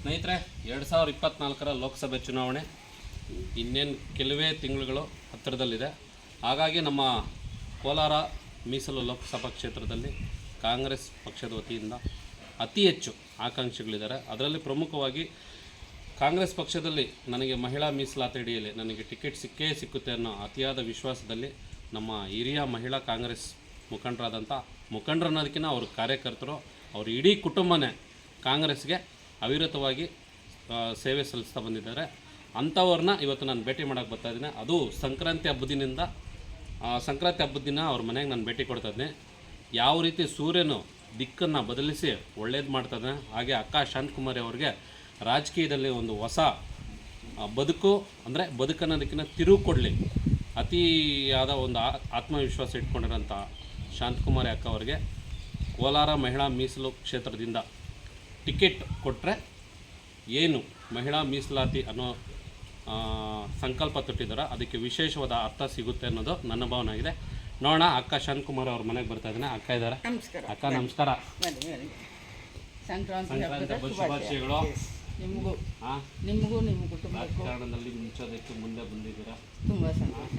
ಸ್ನೇಹಿತರೆ, ಎರಡು ಸಾವಿರದ ಇಪ್ಪತ್ನಾಲ್ಕರ ಲೋಕಸಭೆ ಚುನಾವಣೆ ಇನ್ನೇನು ಕೆಲವೇ ತಿಂಗಳುಗಳು ಹತ್ತಿರದಲ್ಲಿದೆ. ಹಾಗಾಗಿ ನಮ್ಮ ಕೋಲಾರ ಮೀಸಲು ಲೋಕಸಭಾ ಕ್ಷೇತ್ರದಲ್ಲಿ ಕಾಂಗ್ರೆಸ್ ಪಕ್ಷದ ವತಿಯಿಂದ ಅತಿ ಹೆಚ್ಚು ಆಕಾಂಕ್ಷಿಗಳಿದ್ದಾರೆ. ಅದರಲ್ಲಿ ಪ್ರಮುಖವಾಗಿ ಕಾಂಗ್ರೆಸ್ ಪಕ್ಷದಲ್ಲಿ ನನಗೆ ಮಹಿಳಾ ಮೀಸಲಾತಿ ಅಡಿಯಲ್ಲಿ ನನಗೆ ಟಿಕೆಟ್ ಸಿಕ್ಕೇ ಸಿಕ್ಕುತ್ತೆ ಅನ್ನೋ ಅತಿಯಾದ ವಿಶ್ವಾಸದಲ್ಲಿ ನಮ್ಮ ಹಿರಿಯ ಮಹಿಳಾ ಕಾಂಗ್ರೆಸ್ ಮುಖಂಡರಾದಂಥ ಮುಖಂಡರನ್ನೋದಕ್ಕಿಂತ ಅವ್ರ ಕಾರ್ಯಕರ್ತರು, ಅವ್ರ ಇಡೀ ಕುಟುಂಬನೇ ಕಾಂಗ್ರೆಸ್ಗೆ ಅವಿರತವಾಗಿ ಸೇವೆ ಸಲ್ಲಿಸ್ತಾ ಬಂದಿದ್ದಾರೆ. ಅಂಥವ್ರನ್ನ ಇವತ್ತು ನಾನು ಭೇಟಿ ಮಾಡೋಕ್ಕೆ ಬರ್ತಾ ಇದ್ದೀನಿ. ಅದು ಸಂಕ್ರಾಂತಿ ಹಬ್ಬದಿನಿಂದ ಸಂಕ್ರಾಂತಿ ಹಬ್ಬದ ದಿನ ಅವ್ರ ಮನೆಗೆ ನಾನು ಭೇಟಿ ಕೊಡ್ತಾ ಯಾವ ರೀತಿ ಸೂರ್ಯನು ದಿಕ್ಕನ್ನು ಬದಲಿಸಿ ಒಳ್ಳೇದು ಮಾಡ್ತಾನೆ ಹಾಗೆ ಅಕ್ಕ ಶಾಂತಕುಮಾರಿ ಅವ್ರಿಗೆ ರಾಜಕೀಯದಲ್ಲಿ ಒಂದು ಹೊಸ ಬದುಕು, ಅಂದರೆ ಬದುಕನ್ನೋದಕ್ಕಿಂತ ತಿರುವು ಕೊಡಲಿ, ಅತಿಯಾದ ಒಂದು ಆತ್ಮವಿಶ್ವಾಸ ಇಟ್ಕೊಂಡಿರೋಂಥ ಶಾಂತಕುಮಾರಿ ಅಕ್ಕ ಅವರಿಗೆ ಕೋಲಾರ ಮಹಿಳಾ ಮೀಸಲು ಕ್ಷೇತ್ರದಿಂದ ಟಿಕೆಟ್ ಕೊಟ್ಟರೆ ಏನು ಮಹಿಳಾ ಮೀಸಲಾತಿ ಅನ್ನೋ ಸಂಕಲ್ಪ ತೊಟ್ಟಿದ್ದಾರೆ ಅದಕ್ಕೆ ವಿಶೇಷವಾದ ಅರ್ಥ ಸಿಗುತ್ತೆ ಅನ್ನೋದು ನನ್ನ ಭಾವನೆ ಆಗಿದೆ. ನೋಡೋಣ ಅಕ್ಕ ಶಾಂತಕುಮಾರ್ ಅವ್ರ ಮನೆಗೆ ಬರ್ತಾ ಇದ್ದಾನೆ. ಅಕ್ಕ ಇದ್ದಾರೆ. ಅಕ್ಕ ನಮಸ್ಕಾರ. ಸಂಕ್ರಾಂತಿ ಹಬ್ಬದ ಶುಭಾಶಯಗಳು. ನಿಮಗೂ. ನಿಮಗೂ ನಿಮ್ಮ ಕುಟುಂಬಕ್ಕೂ. ರಾಜಕಾರಣದಲ್ಲಿ ಮುಂಚೋದಕ್ಕೆ ಮುಂದೆ ಬಂದಿದ್ದೀರಾ? ತುಂಬ ಸಂತೋಷ.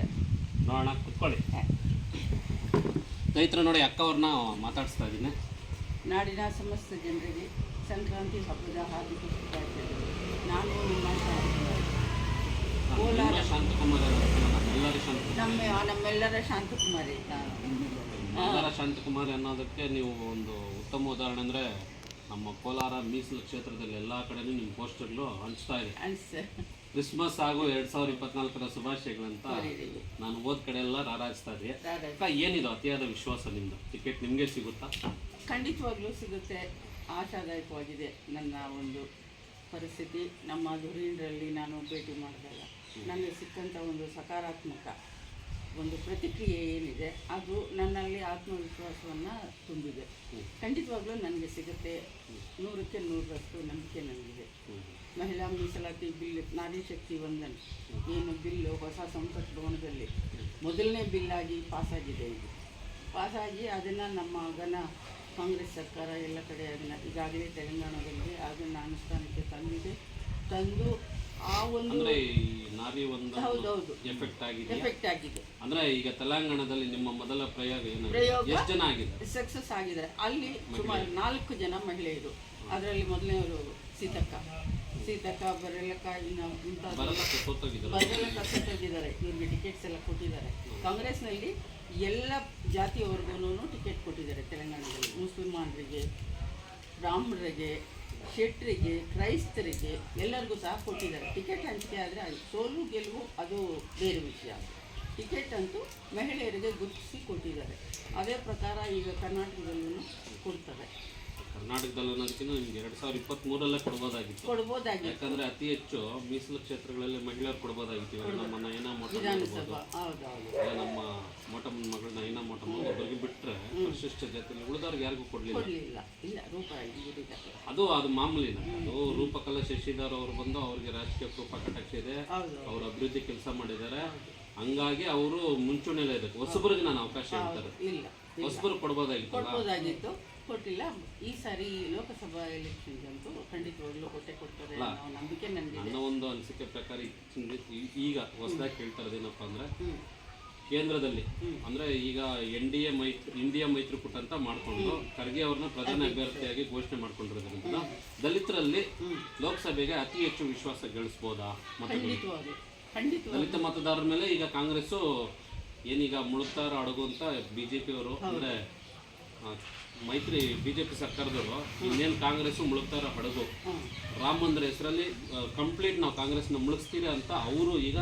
ನೋಡೋಣ ಕುತ್ಕೊಳ್ಳಿ. ರೈತರು ಸ್ನೇಹಿತರು ನೋಡಿ ಅಕ್ಕ ಅವ್ರನ್ನ ಮಾತಾಡಿಸ್ತಾ ಇದ್ದೀನಿ. ನಾಡಿನ ಸಮಸ್ತ ಜನರಿಗೆ ಸಂಕ್ರಾಂತಿ ಹಬ್ಬದ ಹಾರ್ದಿಕ ಶುಭಾಶಯಗಳು. ನಾನು ನಿಮ್ಮ ಕೋಲಾರ ನಿಮ್ಮ ನಮ್ಮೆಲ್ಲರ ಶಾಂತಕುಮಾರಿ. ಎಲ್ಲರ ಶಾಂತಕುಮಾರಿ ಅನ್ನೋದಕ್ಕೆ ನೀವು ಒಂದು ಉತ್ತಮ ಉದಾಹರಣೆ ಅಂದರೆ ನಮ್ಮ ಕೋಲಾರ ಮೀಸಲು ಕ್ಷೇತ್ರದಲ್ಲಿ ಎಲ್ಲ ಕಡೆನೂ ನಿಮ್ಮ ಪೋಸ್ಟರ್ಗಳು ಹಂಚ್ತಾ ಇದೆ. ಕ್ರಿಸ್ಮಸ್ ಹಾಗೂ ಎರಡ್ ಸಾವಿರದ ಇಪ್ಪತ್ನಾಲ್ಕರ ಶುಭಾಶಯಗಳಂತ ಕೋರಿದ್ದೀವಿ. ನಾನು ಹೋದ ಕಡೆ ಎಲ್ಲ ರಾರಾಜಿಸ್ತಾ ಇದೆ. ಅಕ್ಕ ಏನಿದು ಅತಿಯಾದ ವಿಶ್ವಾಸ ನಿಮ್ದು? ಟಿಕೆಟ್ ನಿಮಗೆ ಸಿಗುತ್ತಾ? ಖಂಡಿತವಾಗ್ಲೂ ಸಿಗುತ್ತೆ. ಆಶಾದಾಯಕವಾಗಿದೆ ನನ್ನ ಒಂದು ಪರಿಸ್ಥಿತಿ. ನಮ್ಮ ಧುರೀಣರಲ್ಲಿ ನಾನು ಭೇಟಿ ಮಾಡಿದಾಗ ನನಗೆ ಸಿಕ್ಕಂಥ ಒಂದು ಸಕಾರಾತ್ಮಕ ಒಂದು ಪ್ರತಿಕ್ರಿಯೆ ಏನಿದೆ ಅದು ನನ್ನಲ್ಲಿ ಆತ್ಮವಿಶ್ವಾಸವನ್ನು ತುಂಬಿದೆ. ಖಂಡಿತವಾಗ್ಲೂ ನನಗೆ ಸಿಗುತ್ತೆ. ನೂರಕ್ಕೆ ನೂರರಷ್ಟು ನಂಬಿಕೆ ನನಗಿದೆ. ಮಹಿಳಾ ಮೀಸಲಾತಿ ಬಿಲ್ ನಾರಿ ಶಕ್ತಿ ವಂದನ್. ಏನು ಬಿಲ್ಲು ಹೊಸ ಸಂಸತ್ ಭವನದಲ್ಲಿ ಮೊದಲನೇ ಬಿಲ್ಲಾಗಿ ಪಾಸಾಗಿದೆ ಇದು. ಪಾಸಾಗಿ ಅದನ್ನು ನಮ್ಮ ಘನ ಕಾಂಗ್ರೆಸ್ ಸರ್ಕಾರ ಎಲ್ಲ ಕಡೆ ಅದನ್ನು ಈಗಾಗಲೇ ತೆಲಂಗಾಣದಲ್ಲಿ ಅದನ್ನು ಅನುಷ್ಠಾನಕ್ಕೆ ತಂದಿದೆ ತಂದು ಆ ಒಂದು ಅಂದ್ರೆ ಈ ನಾರಿ ಒಂದು ಹೌದೌದು. ಎಫೆಕ್ಟ್ ಆಗಿದೆ ಎಫೆಕ್ಟ್ ಆಗಿದೆ. ಅಂದ್ರೆ ಈಗ ತೆಲಂಗಾಣದಲ್ಲಿ ನಿಮ್ಮ ಮೊದಲ ಪ್ರಯೋಗ ಏನಾಗಿದೆ ಎಷ್ಟು ಜನ ಆಗಿದೆ ಸಕ್ಸಸ್ ಆಗಿದ್ದಾರೆ ಅಲ್ಲಿ ಸುಮಾರು ನಾಲ್ಕು ಜನ ಮಹಿಳೆಯರು. ಅದರಲ್ಲಿ ಮೊದಲನೆಯವರು ಸೀತಕ್ಕ. ಸೀತಕ್ಕ ಬರಲಕ್ಕ ಇನ್ನು ಮುಂತಾದ ಬರಲ್ಲ ಸೋತೋಗಿದ್ದಾರೆ ಬದಲ ಕಸೋಗಿದ್ದಾರೆ ಇವ್ರಿಗೆ ಟಿಕೆಟ್ಸ್ ಎಲ್ಲ ಕೊಟ್ಟಿದ್ದಾರೆ. ಕಾಂಗ್ರೆಸ್ನಲ್ಲಿ ಎಲ್ಲ ಜಾತಿಯವ್ರಿಗೂ ಟಿಕೆಟ್ ಕೊಟ್ಟಿದ್ದಾರೆ ತೆಲಂಗಾಣದಲ್ಲಿ. ಮುಸಲ್ಮಾನರಿಗೆ ಬ್ರಾಹ್ಮಣರಿಗೆ ಶೆಟ್ಟರಿಗೆ ಕ್ರೈಸ್ತರಿಗೆ ಎಲ್ಲರಿಗೂ ಸಹ ಕೊಟ್ಟಿದ್ದಾರೆ. ಟಿಕೆಟ್ ಹಂಚಿಕೆ ಆದರೆ ಅದು ಸೋಲು, ಗೆಲುವು ಅದು ಬೇರೆ ವಿಷಯ. ಟಿಕೆಟ್ ಅಂತೂ ಮಹಿಳೆಯರಿಗೆ ಗುರುತಿಸಿ ಕೊಟ್ಟಿದ್ದಾರೆ. ಅದೇ ಪ್ರಕಾರ ಈಗ ಕರ್ನಾಟಕದಲ್ಲೂ ಕೊಡ್ತಾರೆ. ಕರ್ನಾಟಕದಲ್ಲಿ ಅನ್ನೋದಕ್ಕಿಂತ ನಿಮ್ಗೆ ಎರಡ್ ಸಾವಿರದ ಇಪ್ಪತ್ತ್ ಮೂರಲ್ಲೇ ಕೊಡ್ಬೋದಾಗಿತ್ತು. ಯಾಕಂದ್ರೆ ಅತಿ ಹೆಚ್ಚು ಮೀಸಲು ಕ್ಷೇತ್ರಗಳಲ್ಲಿ ಮಹಿಳೆಯರು ಕೊಡ್ಬೋದಾಗಿತ್ತು. ಇವಾಗ ನಮ್ಮ ನಯನ ಮೋಟಮ್ ವಿಧಾನಸಭಾ ಹೌದೌದು. ಇಲ್ಲ ನಮ್ಮ ಮೋಟಮ್ಮನ ಮಗಳು ನಯನ ಮೋಟಮ್ಮ ಒಬ್ಬರಿಗೆ ಬಿಟ್ಟರೆ ಪರಿಶಿಷ್ಟ ಜಾತಿಯಲ್ಲಿ ಉಳಿದವ್ರಿಗೆ ಯಾರಿಗೂ ಕೊಡ್ಲಿಲ್ಲ. ಕೊಡಲಿಲ್ಲ. ಇಲ್ಲ ರೂಪಾಯಿ ಗುರಿದ್ದಾರೆ ಅದು ಅದು ಮಾಮೂಲಿನ ಅದು ರೂಪಕಲಾ ಶಶಿಧರ್ ಅವರು ಬಂದು ಅವ್ರಿಗೆ ರಾಜಕೀಯ ರೂಪ ಕಟಾಕ್ಷ ಇದೆ. ಅವ್ರ ಅಭಿವೃದ್ಧಿ ಕೆಲಸ ಮಾಡಿದ್ದಾರೆ. ಹಂಗಾಗಿ ಅವರು ಮುಂಚೂಣಿಯಲ್ಲೇ ಇದಕ್ಕೆ ಹೊಸಬರಿಗೆ ನಾನು ಅವಕಾಶ ಹೇಳ್ತಾರೆ ಹೊಸಬರು ಕೊಡ್ಬೋದಾಗಿತ್ತು. ಕೊಟ್ಟಿಲ್ಲ. ಈ ಸಾರಿ ಲೋಕಸಭಾ ಎಲೆಕ್ಷನ್ ಅಂತೂ ಖಂಡಿತವಾಗ್ಲೂ ಕೊಟ್ಟೆ ಕೊಡ್ತಾರೆ ಅನ್ನೋ ನಂಬಿಕೆ ನನ್ನ ಒಂದು ಅನಿಸಿಕೆ ಪ್ರಕಾರ ಈ- ಈಗ ಹೊಸದಾಗಿ ಕೇಳ್ತಾ ಇರೋದೇನಪ್ಪ ಅಂದ್ರೆ ಕೇಂದ್ರದಲ್ಲಿ ಅಂದ್ರೆ ಈಗ ಎನ್ ಡಿ ಎ ಮೈತ್ರಿ ಇಂಡಿಯಾ ಮೈತ್ರಿಕೂಟ ಅಂತ ಮಾಡ್ಕೊಂಡು ಖರ್ಗೆ ಅವ್ರನ್ನ ಪ್ರಧಾನ ಅಭ್ಯರ್ಥಿಯಾಗಿ ಘೋಷಣೆ ಮಾಡ್ಕೊಂಡಿರೋದ್ರಿಂದ ದಲಿತರಲ್ಲಿ ಲೋಕಸಭೆಗೆ ಅತಿ ಹೆಚ್ಚು ವಿಶ್ವಾಸ ಗಳಿಸ್ಬೋದಾ ಮತಗಳು? ಖಂಡಿತವಾಗ್ಲು. ಖಂಡಿತವಾಗ್ಲು. ದಲಿತ ಮತದಾರರ ಮೇಲೆ ಈಗ ಕಾಂಗ್ರೆಸ್ಸು ಏನೀಗ ಮುಳುಗ್ತಾರ ಅಡಗು ಅಂತ ಬಿಜೆಪಿ ಅವರು ಅಂದ್ರೆ ಆ, ಮೈತ್ರಿ ಬಿಜೆಪಿ ಸರ್ಕಾರದವರು ಇನ್ನೇನು ಕಾಂಗ್ರೆಸ್ ಮುಳುಗ್ತಾರ ಹಡಗು. ರಾಮ ಮಂದಿರ ಹೆಸರಲ್ಲಿ ಕಂಪ್ಲೀಟ್ ನಾವು ನ ಮುಳುಗಿಸ್ತೀರಿ ಅಂತ ಅವರು ಈಗ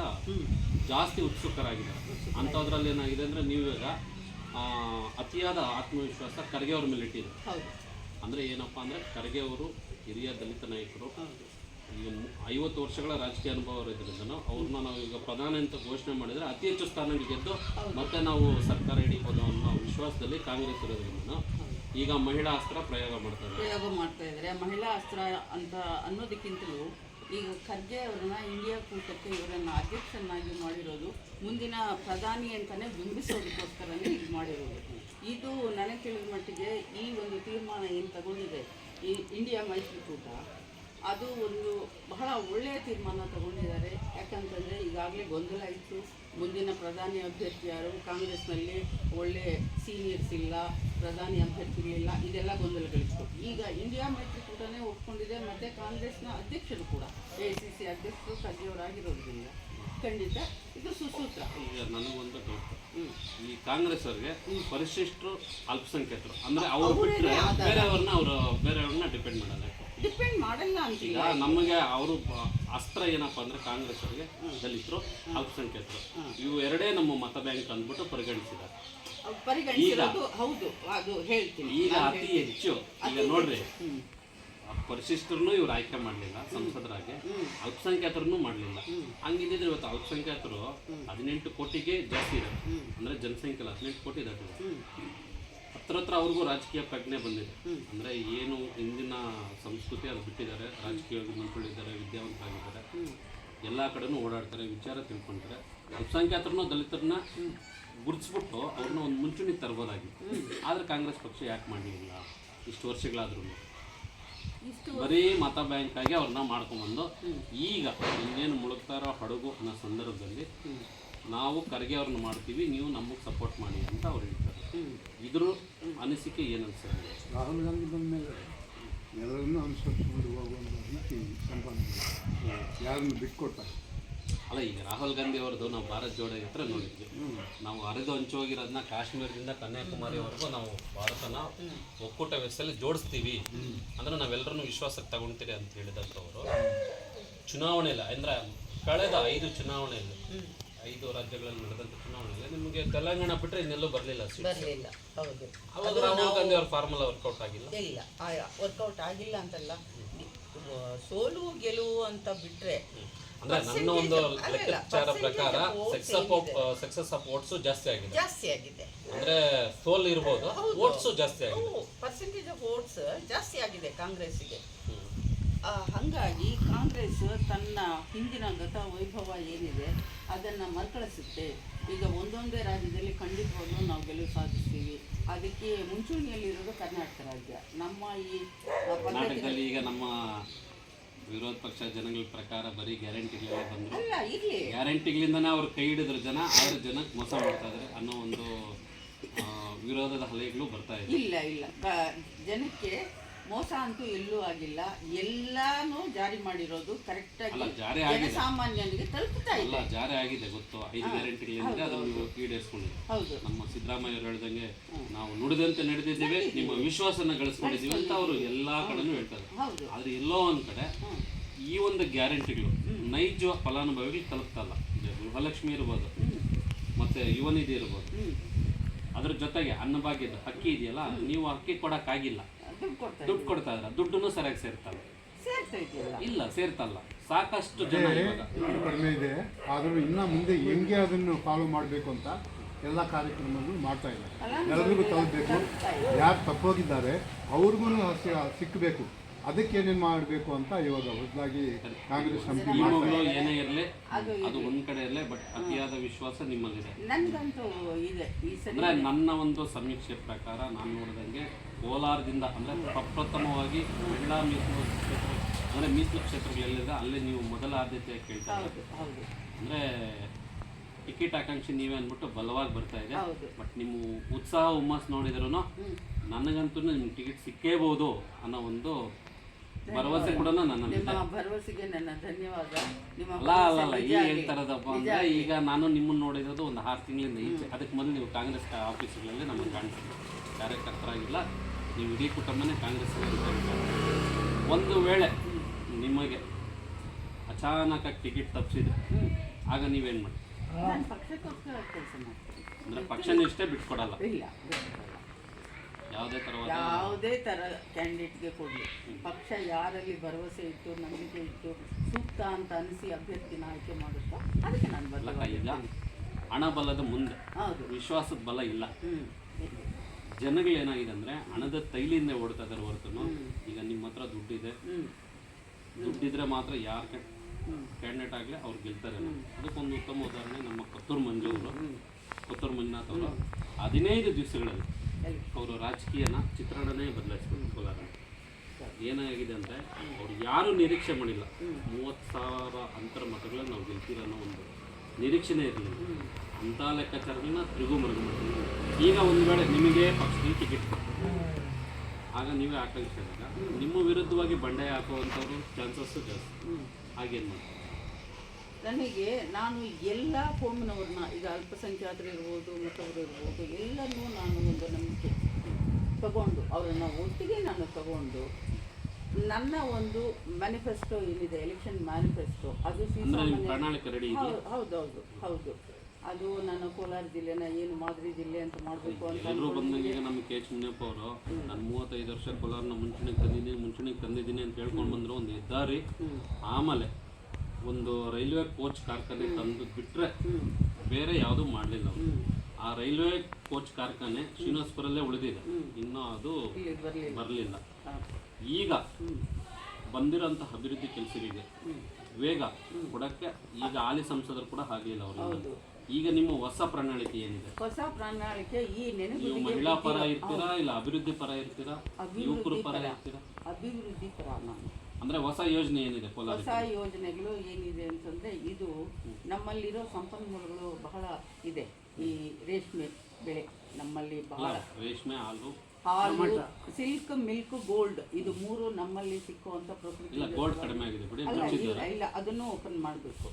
ಜಾಸ್ತಿ ಉತ್ಸುಕರಾಗಿದ್ದಾರೆ. ಅಂಥದ್ರಲ್ಲಿ ಏನಾಗಿದೆ ಅಂದರೆ ನೀವು ಈಗ ಆ, ಅತಿಯಾದ ಆತ್ಮವಿಶ್ವಾಸ ಖರ್ಗೆ ಅವ್ರ ಮೇಲೆ ಇಟ್ಟಿದೆ. ಅಂದರೆ ಏನಪ್ಪ ಅಂದರೆ ಖರ್ಗೆ ಅವರು ಹಿರಿಯ ದಲಿತ ನಾಯಕರು. ಈಗ ಐವತ್ತು ವರ್ಷಗಳ ರಾಜಕೀಯ ಅನುಭವ ಇರೋದ್ರಿಂದ ಅವ್ರನ್ನ ನಾವು ಈಗ ಪ್ರಧಾನ ಅಂತ ಘೋಷಣೆ ಮಾಡಿದರೆ ಅತಿ ಹೆಚ್ಚು ಸ್ಥಾನಗಳು ಗೆದ್ದು ಮತ್ತೆ ನಾವು ಸರ್ಕಾರ ಹಿಡಿಬೋದು ಅನ್ನೋ ವಿಶ್ವಾಸದಲ್ಲಿ ಕಾಂಗ್ರೆಸ್ ಇರೋದ್ರಿಂದ ಈಗ ಮಹಿಳಾ ಅಸ್ತ್ರ ಪ್ರಯೋಗ ಮಾಡ್ತಾರೆ ಪ್ರಯೋಗ ಮಾಡ್ತಾ ಇದ್ದಾರೆ. ಮಹಿಳಾ ಅಸ್ತ್ರ ಅಂತ ಅನ್ನೋದಕ್ಕಿಂತಲೂ ಈಗ ಖರ್ಗೆ ಅವರನ್ನ ಇಂಡಿಯಾ ಕೂಟಕ್ಕೆ ಇವರನ್ನ ಅಧ್ಯಕ್ಷನಾಗಿ ಮಾಡಿರೋದು ಮುಂದಿನ ಪ್ರಧಾನಿ ಅಂತಾನೆ ಬಿಂಬಿಸೋದಕ್ಕೋಸ್ಕರನೇ ಇದು ಮಾಡಿರೋದು. ಇದು ನನಗೆ ತಿಳಿದ ಮಟ್ಟಿಗೆ ಈ ಒಂದು ತೀರ್ಮಾನ ಏನು ತಗೊಂಡಿದೆ? ಈ ಇಂಡಿಯಾ ಮೈತ್ರಿಕೂಟ ಅದು ಒಂದು ಬಹಳ ಒಳ್ಳೆಯ ತೀರ್ಮಾನ ತಗೊಂಡಿದ್ದಾರೆ. ಯಾಕಂತಂದರೆ ಈಗಾಗಲೇ ಗೊಂದಲ ಇತ್ತು. ಮುಂದಿನ ಪ್ರಧಾನಿ ಅಭ್ಯರ್ಥಿ ಯಾರು? ಕಾಂಗ್ರೆಸ್ನಲ್ಲಿ ಒಳ್ಳೆ ಸೀನಿಯರ್ಸ್ ಇಲ್ಲ ಪ್ರಧಾನಿ ಅಭ್ಯರ್ಥಿಗಳಿಲ್ಲ ಇದೆಲ್ಲ ಗೊಂದಲಗಳಿತ್ತು. ಈಗ ಇಂಡಿಯಾ ಮೈತ್ರಿಕೂಟನೇ ಒಪ್ಕೊಂಡಿದೆ ಮತ್ತು ಕಾಂಗ್ರೆಸ್ನ ಅಧ್ಯಕ್ಷರು ಕೂಡ ಎ ಸಿ ಸಿ ಅಧ್ಯಕ್ಷರು ಸಜ್ಜಿಯವರಾಗಿರೋದ್ರಿಂದ ಖಂಡಿತ ಇದು ಸುಸೂತ್ರ. ಈಗ ನನಗೊಂದು ಡೌಟ್ ಈ ಕಾಂಗ್ರೆಸ್ ಅವರಿಗೆ ಪರಿಶಿಷ್ಟರು ಅಲ್ಪಸಂಖ್ಯಾತರು. ಅಂದ್ರೆ ಅವರು ಬಿಟ್ಟರೆ ಬೇರೆಯವ್ರನ್ನ ಅವರು ಬೇರೆಯವ್ರನ್ನ ಡಿಪೆಂಡ್ ಮಾಡಲ್ಲ ಡಿಪೆಂಡ್ ಮಾಡಲ್ಲ ಈಗ ನಮಗೆ ಅವರು ಅಸ್ತ್ರ ಏನಪ್ಪ ಅಂದ್ರೆ ಕಾಂಗ್ರೆಸ್ ಅವರಿಗೆ ದಲಿತರು ಅಲ್ಪಸಂಖ್ಯಾತರು. ಇವು ಎರಡೇ ನಮ್ಮ ಮತ ಬ್ಯಾಂಕ್ ಅಂದ್ಬಿಟ್ಟು ಪರಿಗಣಿಸಿದ್ದಾರೆ. ಪರಿಗಣಿಸಿರೋದು ಹೌದು ಅದು ಹೇಳ್ತೀನಿ. ಈಗ ಅತಿ ಹೆಚ್ಚು ಈಗ ನೋಡ್ರಿ. ಪರಿಶಿಷ್ಟರನ್ನು ಇವ್ರು ಆಯ್ಕೆ ಮಾಡಲಿಲ್ಲ ಸಂಸದರಾಗಿ. ಅಲ್ಪಸಂಖ್ಯಾತರನ್ನು ಮಾಡಲಿಲ್ಲ. ಹಂಗಿದ್ರೆ ಇವತ್ತು ಅಲ್ಪಸಂಖ್ಯಾತರು ಹದಿನೆಂಟು ಕೋಟಿಗೆ ಜಾಸ್ತಿ ಇದೆ. ಅಂದ್ರೆ ಜನಸಂಖ್ಯೆ ಹದಿನೆಂಟು ಕೋಟಿ ಇದೆ ಹ್ಮ್. ಹತ್ರ ಹತ್ರ ಅವ್ರಿಗೂ ರಾಜಕೀಯ ಪ್ರಜ್ಞೆ ಬಂದಿದೆ. ಅಂದ್ರೆ ಏನು ಹಿಂದಿನ ಸಂಸ್ಕೃತಿ ಅದು ಬಿಟ್ಟಿದ್ದಾರೆ ರಾಜಕೀಯ ವಿದ್ಯಾವಂತ ಆಗಿದ್ದಾರೆ ಎಲ್ಲ ಕಡೆನೂ ಓಡಾಡ್ತಾರೆ ವಿಚಾರ ತಿಳ್ಕೊಂತಾರೆ. ಅಲ್ಪಸಂಖ್ಯಾತರನ್ನು ದಲಿತರನ್ನ ಗುರುತಿಸ್ಬಿಟ್ಟು ಅವ್ರನ್ನ ಒಂದು ಮುಂಚೂಣಿ ತರ್ಬೋದಾಗಿತ್ತು. ಆದ್ರೆ ಕಾಂಗ್ರೆಸ್ ಪಕ್ಷ ಯಾಕೆ ಮಾಡಲಿಲ್ಲ? ಇಷ್ಟು ವರ್ಷಗಳಾದ್ರೂ. ಬರೀ ಮತ ಬ್ಯಾಂಕ್ ಆಗಿ ಅವ್ರನ್ನ ಮಾಡ್ಕೊಂಡ್ಬಂದು ಈಗ ಇನ್ನೇನು ಮುಳುಗ್ತಾ ಇರೋ ಹಡಗು ಅನ್ನೋ ಸಂದರ್ಭದಲ್ಲಿ ನಾವು ಕರ್ಗೆ ಅವ್ರನ್ನ ಮಾಡ್ತೀವಿ ನೀವು ನಮಗೆ ಸಪೋರ್ಟ್ ಮಾಡಿ ಅಂತ ಅವ್ರು ಹೇಳ್ತಾರೆ. ಇದ್ರ ಅನಿಸಿಕೆ ಏನು ಅನಿಸುತ್ತೆ ರಾಹುಲ್ ಗಾಂಧಿ ಬಂದ ಮೇಲೆ ಎಲ್ಲರನ್ನೂ ಅನುಸರಿಸಿಕೊಂಡು ಹೋಗುವಂಥ ರೀತಿ ಸಂಪಾದನೆ ಯಾರನ್ನು ಬಿಟ್ಕೊಡ್ತಾರೆ ಅಲ್ಲ ಈಗ ರಾಹುಲ್ ಗಾಂಧಿ ಅವ್ರದ್ದು ನಾವು ಭಾರತ್ ಜೋಡೋ ಹತ್ರ ನೋಡಿದ್ವಿ. ನಾವು ಹರಿದು ಹಂಚೋಗಿರೋದನ್ನ ಕಾಶ್ಮೀರದಿಂದ ಕನ್ಯಾಕುಮಾರಿವರೆಗೂ ನಾವು ಭಾರತನ ಒಕ್ಕೂಟ ವ್ಯವಸ್ಥೆಯಲ್ಲಿ ಜೋಡಿಸ್ತೀವಿ. ಅಂದ್ರೆ ನಾವೆಲ್ಲರನ್ನು ವಿಶ್ವಾಸಕ್ಕೆ ತಗೊಳ್ತೀರಿ ಅಂತ ಹೇಳಿದಂಥವ್ರು. ಚುನಾವಣೆಯಲ್ಲಿ ಅಂದ್ರೆ ಕಳೆದ ಐದು ಚುನಾವಣೆಯಲ್ಲಿ ಐದು ರಾಜ್ಯಗಳಲ್ಲಿ ನಡೆದಂತ ಚುನಾವಣೆಯಲ್ಲಿ ನಿಮಗೆ ತೆಲಂಗಾಣ ಬಿಟ್ಟರೆ ಇನ್ನೆಲ್ಲೂ ಬರಲಿಲ್ಲ ಬರಲಿಲ್ಲ ಹೌದು. ಅವಾಗ ರಾಹುಲ್ ಗಾಂಧಿ ಅವ್ರ ಫಾರ್ಮುಲಾ ವರ್ಕೌಟ್ ಆಗಿಲ್ಲ? ಇಲ್ಲ ವರ್ಕೌಟ್ ಆಗಿಲ್ಲ ಅಂತಲ್ಲ. ಸೋಲು ಗೆಲುವು ಅಂತ ಬಿಟ್ರೆ ಅಂದ್ರೆ ನನ್ನ ಒಂದು ಲೆಕ್ಕಾಚಾರ ಪ್ರಕಾರ success of success of votes ಜಾಸ್ತಿ ಆಗಿದೆ. ಜಾಸ್ತಿ ಆಗಿದೆ. ಅಂದ್ರೆ ಸೋಲ್ ಇರ್ಬೋದು ವೋಟ್ಸು ಜಾಸ್ತಿ ಆಗಿದೆ. ಪರ್ಸೆಂಟೇಜ್ ಆಫ್ ವೋಟ್ಸ್ ಜಾಸ್ತಿ ಆಗಿದೆ ಕಾಂಗ್ರೆಸ್ಸಿಗೆ. ಆ, ಹಾಗಾಗಿ ಕಾಂಗ್ರೆಸ್ ತನ್ನ ಹಿಂದಿನ ಗತ ವೈಭವ ಏನಿದೆ ಅದನ್ನು ಮರುಕಳಿಸುತ್ತೆ. ಈಗ ಒಂದೊಂದೇ ರಾಜ್ಯದಲ್ಲಿ ಖಂಡಿತವಾಗ್ಲೂ ನಾವು ಗೆಲುವು ಸಾಧಿಸ್ತೀವಿ. ಅದಕ್ಕೆ ಮುಂಚೂಣಿಯಲ್ಲಿರೋದು ಕರ್ನಾಟಕ ರಾಜ್ಯ. ನಮ್ಮ ಈ ಕರ್ನಾಟಕದಲ್ಲಿ ಈಗ ನಮ್ಮ ವಿರೋಧ ಪಕ್ಷ ಜನಗಳ ಪ್ರಕಾರ ಬರೀ ಗ್ಯಾರಂಟಿಗಳೇ ಬಂದರು. ಗ್ಯಾರಂಟಿಗಳಿಂದನೇ ಅವ್ರು ಕೈ ಹಿಡಿದ್ರು ಜನ ಆರು ಜನಕ್ಕೆ ಮೋಸ ಮಾಡ್ತಾ ಇದ್ದಾರೆ ಅನ್ನೋ ಒಂದು ವಿರೋಧದ ಹಲೆಗಳು ಬರ್ತಾ ಇದೆ. ಇಲ್ಲ ಇಲ್ಲ. ಜನಕ್ಕೆ ಮೋಸ ಅಂತೂ ಎಲ್ಲೂ ಆಗಿಲ್ಲ. ಎಲ್ಲಾನು ಜಾರಿ ಮಾಡಿರೋದು ಕರೆಕ್ಟಾಗಿ ಅಲ್ಲ, ಜಾರಿ ಆಗಿದೆ. ಜನಸಾಮಾನ್ಯನಿಗೆ ತಲುಪುತ್ತಾ ಇಲ್ಲ ಜಾರಿ ಆಗಿದೆ ಗೊತ್ತು. ಐದು ಗ್ಯಾರಂಟಿಗಳಿಂದ ಅದನ್ನು ಈಡೇರಿಸ್ಕೊಂಡಿದ್ದೀವಿ ಹೌದು. ನಮ್ಮ ಸಿದ್ದರಾಮಯ್ಯ ಅವರು ಹೇಳ್ದಂಗೆ ನಾವು ನುಡಿದಂತೆ ನಡೆದಿದ್ದೇವೆ ನಿಮ್ಮ ವಿಶ್ವಾಸನ ಗಳಿಸ್ಕೊಂಡಿದ್ದೀವಿ ಅಂತ ಅವರು ಎಲ್ಲಾ ಕಡೆನೂ ಹೇಳ್ತಾರೆ. ಹೌದು. ಆದ್ರೆ ಎಲ್ಲೋ ಒಂದ್ ಕಡೆ ಈ ಒಂದು ಗ್ಯಾರಂಟಿಗಳು ನೈಜ ಫಲಾನುಭವಿಗಳು ತಲುಪ್ತಲ್ಲ ಗೃಹಲಕ್ಷ್ಮಿ ಇರ್ಬೋದು ಮತ್ತೆ ಯುವನಿಧಿ ಇರ್ಬೋದು. ಹ್ಮ್. ಅದ್ರ ಜೊತೆಗೆ ಅನ್ನಭಾಗ್ಯದ ಅಕ್ಕಿ ಇದೆಯಲ್ಲ ನೀವು ಅಕ್ಕಿ ಕೊಡಕ್ಕಾಗಿಲ್ಲ. ದುಡ್ಡು ಕೊಡ್ತಾ ದುಡ್ಡು ಇದ್ರ ದುಡ್ಡನ್ನು ಸರಿಯಾಗಿ ಸೇರ್ತಲ್ಲ ಇಲ್ಲ ಸೇರ್ತಲ್ಲ. ಸಾಕಷ್ಟು ಜನ ಇವಾಗ. ದುಡ್ಡು ಕಡಿಮೆ ಇದೆ. ಆದರೂ ಇನ್ನ ಮುಂದೆ ಹೆಂಗೆ ಅದನ್ನು ಫಾಲೋ ಮಾಡಬೇಕು ಅಂತ ಎಲ್ಲ ಕಾರ್ಯಕ್ರಮಗಳು ಮಾಡ್ತಾ ಇದ್ದಾರೆ. ಎಲ್ಲರಿಗೂ ತಲುಪಬೇಕು. ಯಾರು ತಪ್ಪೋಗಿದ್ದಾರೆ ಅವ್ರಿಗೂ ಸಿಕ್ಕಬೇಕು ಅದಕ್ಕೆ ಏನೇನು ಮಾಡಬೇಕು ಅಂತ ಇವಾಗ ಹೊಸದಾಗಿ ಕಾಂಗ್ರೆಸ್ ಏನೇ ಇರಲಿ ಅದು ಒಂದ್ ಕಡೆ ಇರಲಿ ಬಟ್ ಅತಿಯಾದ ವಿಶ್ವಾಸ ನಿಮ್ಮಲ್ಲಿದೆ. ನನ್ಗಂತೂ ಇದೆ. ಅಂದ್ರೆ ನನ್ನ ಒಂದು ಸಮೀಕ್ಷೆ ಪ್ರಕಾರ ನಾನು ನೋಡಿದಂಗೆ ಕೋಲಾರದಿಂದ ಅಂದರೆ ಪ್ರಪ್ರಥಮವಾಗಿ ಮಹಿಳಾ ಮೀಸಲು ಕ್ಷೇತ್ರ ಅಂದರೆ ಮೀಸಲು ಕ್ಷೇತ್ರಗಳೆಲ್ಲಿದೆ ಅಲ್ಲೇ ನೀವು ಮೊದಲ ಆದ್ಯತೆ ಕೇಳ್ತಾ ಅಂದರೆ ಟಿಕೆಟ್ ಆಕಾಂಕ್ಷಿ ನೀವೇ ಅಂದ್ಬಿಟ್ಟು ಬಲವಾಗಿ ಬರ್ತಾ ಇದೆ. ಬಟ್ ನಿಮ್ಮ ಉತ್ಸಾಹ ಹುಮ್ಮಸ್ ನೋಡಿದ್ರು ನನಗಂತೂ ನಿಮ್ಗೆ ಟಿಕೆಟ್ ಸಿಕ್ಕೇಬಹುದು ಅನ್ನೋ ಒಂದು ಭರವಸೆ ಕೂಡ ಭರವಸೆಗೆ ನನ್ನ ಧನ್ಯವಾದ. ಅಲ್ಲ ಅಲ್ಲ ಅಲ್ಲ ಈಗ ಅಂದ್ರೆ ಈಗ ನಾನು ನಿಮ್ಮನ್ನ ನೋಡಿರೋದು ಒಂದು ಆರು ತಿಂಗಳಿಂದ ಈಚೆ. ಅದಕ್ಕೆ ಮೊದಲು ನೀವು ಕಾಂಗ್ರೆಸ್ ಆಫೀಸ್ಗಳಲ್ಲಿ ನಮಗೆ ಕಾಣಿಸ್ತೀವಿ ಕಾರ್ಯಕರ್ತರಾಗಿಲ್ಲ. ನೀವು ಇಡೀ ಕುಟುಂಬನೇ ಕಾಂಗ್ರೆಸ್ ಒಂದು ವೇಳೆ ನಿಮಗೆ ಅಚಾನಕಾಗಿ ಟಿಕೆಟ್ ತಪ್ಪಿಸಿದ್ರೆ ಆಗ ನೀವೇನು ಮಾಡಿ? ಅಂದ್ರೆ ಪಕ್ಷ ಬಿಟ್ಕೊಡಲ್ಲ? ಇಲ್ಲ ಬಿಟ್ಕೊಡಲ್ಲ. ಯಾವುದೇ ಥರ ಯಾವುದೇ ಥರ ಕ್ಯಾಂಡಿಡೇಟ್ಗೆ ಕೊಡಲಿ. ಪಕ್ಷ ಯಾರಲ್ಲಿ ಭರವಸೆ ಇಟ್ಟು ನಂಬಿಕೆ ಇಟ್ಟು ಸೂಕ್ತ ಅಂತ ಅನಿಸಿ ಅಭ್ಯರ್ಥಿನ ಆಯ್ಕೆ ಮಾಡುತ್ತೋ ಅದಕ್ಕೆ ನಾನು ಬರಲ್ಲ ಈಗ ಹಣ ಬಲದ ಮುಂದೆ. ಹೌದು. ವಿಶ್ವಾಸದ ಬಲ ಇಲ್ಲ. ಹ್ಞೂ ಜನಗಳೇನಾಗಿದೆ ಅಂದ್ರೆ ಹಣದ ತೈಲಿಂದ ಓಡ್ತಾ ಇದಾರೆ ಹೊರತು ಈಗ ನಿಮ್ಮ ಹತ್ರ ದುಡ್ಡಿದೆ. ದುಡ್ಡಿದ್ರೆ ಮಾತ್ರ ಯಾರ ಕ್ಯಾಂಡಿಡೇಟ್ ಆಗಲಿ ಅವ್ರು ಗೆಲ್ತಾರೆ ಅದಕ್ಕೊಂದು ಉತ್ತಮ ಉದಾಹರಣೆ ನಮ್ಮ ಕೊತ್ತೂರು ಮಂಜು ಅವರು. ಕೊತ್ತೂರು ಮಂಜುನಾಥ್ ಅವರು. ಹದಿನೈದು ದಿವಸಗಳಲ್ಲಿ ಅವರು ರಾಜಕೀಯನ ಚಿತ್ರಣನೇ ಬದಲಾಯಿಸ್ಬೇಕು ಕೋಲಾರ. ಏನಾಗಿದೆ ಅಂದರೆ ಅವ್ರು ಯಾರೂ ನಿರೀಕ್ಷೆ ಮಾಡಿಲ್ಲ. ಮೂವತ್ತು ಸಾವಿರ ಅಂತರ ಮತಗಳನ್ನು ನಾವು ಗೆಲ್ತೀರ ಅನ್ನೋ ಒಂದು ನಿರೀಕ್ಷೆನೇ ಇರಲಿಲ್ಲ. ಅಂಥ ಲೆಕ್ಕಾಚಾರಗಳನ್ನ ತಿರುಗು ಮರುಗು ಮಾಡ್ತೀವಿ. ಈಗ ಒಂದು ವೇಳೆ ನಿಮಗೆ ಪಕ್ಷದಲ್ಲಿ ಟಿಕೆಟ್ ಆಗ ನೀವೇ ಆಕಾಂಕ್ಷಿಸಿದಾಗ ನಿಮ್ಮ ವಿರುದ್ಧವಾಗಿ ಬಂಡಾಯ ಹಾಕುವಂಥವ್ರು ಚಾನ್ಸಸ್ಸು ಜಾಸ್ತಿ. ಹಾಗೇನು ಮಾಡ್ತಾರೆ? ನನಗೆ ನಾನು ಎಲ್ಲ ಕೋಮಿನವ್ರನ್ನ ಈಗ ಅಲ್ಪಸಂಖ್ಯಾತರು ಇರ್ಬೋದು ಮತ್ತವರು ಇರ್ಬೋದು ಎಲ್ಲರನ್ನೂ ನಾನು ಒಂದು ನಂಬಿಕೆ ತಗೊಂಡು ಅವರನ್ನು ಒಟ್ಟಿಗೆ ನಾನು ತಗೊಂಡು ನನ್ನ ಒಂದು ಮ್ಯಾನಿಫೆಸ್ಟೋ ಏನಿದೆ ಎಲೆಕ್ಷನ್ ಮ್ಯಾನಿಫೆಸ್ಟೋ ಅದು ಹೌದು ಹೌದೌದು ಹೌದು. ಅದು ನಾನು ಕೋಲಾರ ಜಿಲ್ಲೆನ ಏನು ಮಾದರಿ ಜಿಲ್ಲೆ ಅಂತ ಮಾಡಬೇಕು ಅಂತ ಎಲ್ಲರೂ ಬಂದಂಗೆ ಈಗ ನಮ್ಮ ಕೆ ಚುನ್ನಪ್ಪ ಅವರು ನಾನು ಮೂವತ್ತೈದು ವರ್ಷ ಕೋಲಾರನ ಮುಂಚೂಣಿಗೆ ತಂದಿದ್ದೀನಿ ಮುಂಚೂಣಿಗೆ ತಂದಿದ್ದೀನಿ ಅಂತ ಹೇಳ್ಕೊಂಡು ಬಂದರು ಒಂದು ಹೆದ್ದಾರಿ. ಆಮೇಲೆ ಒಂದು ರೈಲ್ವೆ ಕೋಚ್ ಕಾರ್ಖಾನೆ ತಂದು ಬಿಟ್ಟರೆ ಬೇರೆ ಯಾವುದೂ ಮಾಡಲಿಲ್ಲ ಅವರು. ಆ ರೈಲ್ವೆ ಕೋಚ್ ಕಾರ್ಖಾನೆ ಶ್ರೀನಿವಾಸಪುರಲ್ಲೇ ಉಳಿದಿದೆ. ಇನ್ನೂ ಅದು ಬರಲಿಲ್ಲ. ಬರಲಿಲ್ಲ. ಈಗ ಬಂದಿರೋಂಥ ಅಭಿವೃದ್ಧಿ ಕೆಲಸಗಳಿಗೆ ವೇಗ ಕೊಡೋಕ್ಕೆ ಈಗ ಹಾಲಿ ಸಂಸದರು ಕೂಡ ಆಗಲಿಲ್ಲ ಅವರು. ಈಗ ನಿಮ್ಮ ಹೊಸ ಪ್ರಣಾಳಿಕೆ ಏನಿದೆ? ಹೊಸ ಪ್ರಣಾಳಿಕೆ ಈ ನೆನಪು ಮಹಿಳಾ ಪರ ಇರ್ತೀರಾ ಇಲ್ಲ ಅಭಿವೃದ್ಧಿ ಪರ ಇರ್ತೀರಾ? ಯುವಕರು ಪರ ಇರ್ತೀರಾ? ಅಭಿವೃದ್ಧಿ ಪರ ನಾನು. ಅಂದ್ರೆ ಹೊಸ ಯೋಜನೆ ಏನಿದೆ ಕೋಲಾರ ಹೊಸ ಯೋಜನೆಗಳು ಏನಿದೆ ಅಂತಂದ್ರೆ ಇದು ನಮ್ಮಲ್ಲಿರೋ ಸಂಪನ್ಮೂಲಗಳು ಬಹಳ ಇದೆ. ಈ ರೇಷ್ಮೆ ಬೆಳೆ ನಮ್ಮಲ್ಲಿ ಬಹಳ. ರೇಷ್ಮೆ ಹಾಲು ಹಾಲು ಸಿಲ್ಕ್ ಮಿಲ್ಕ್ ಗೋಲ್ಡ್ ಇದು ಮೂರು ನಮ್ಮಲ್ಲಿ ಸಿಕ್ಕುವಂತ ಪ್ರಕೃತಿ ಇಲ್ಲ ಗೋಲ್ಡ್ ಕಡಿಮೆ ಆಗಿದೆ ಬಿಡಿ ಇಲ್ಲ ಅದನ್ನು ಓಪನ್ ಮಾಡಬೇಕು.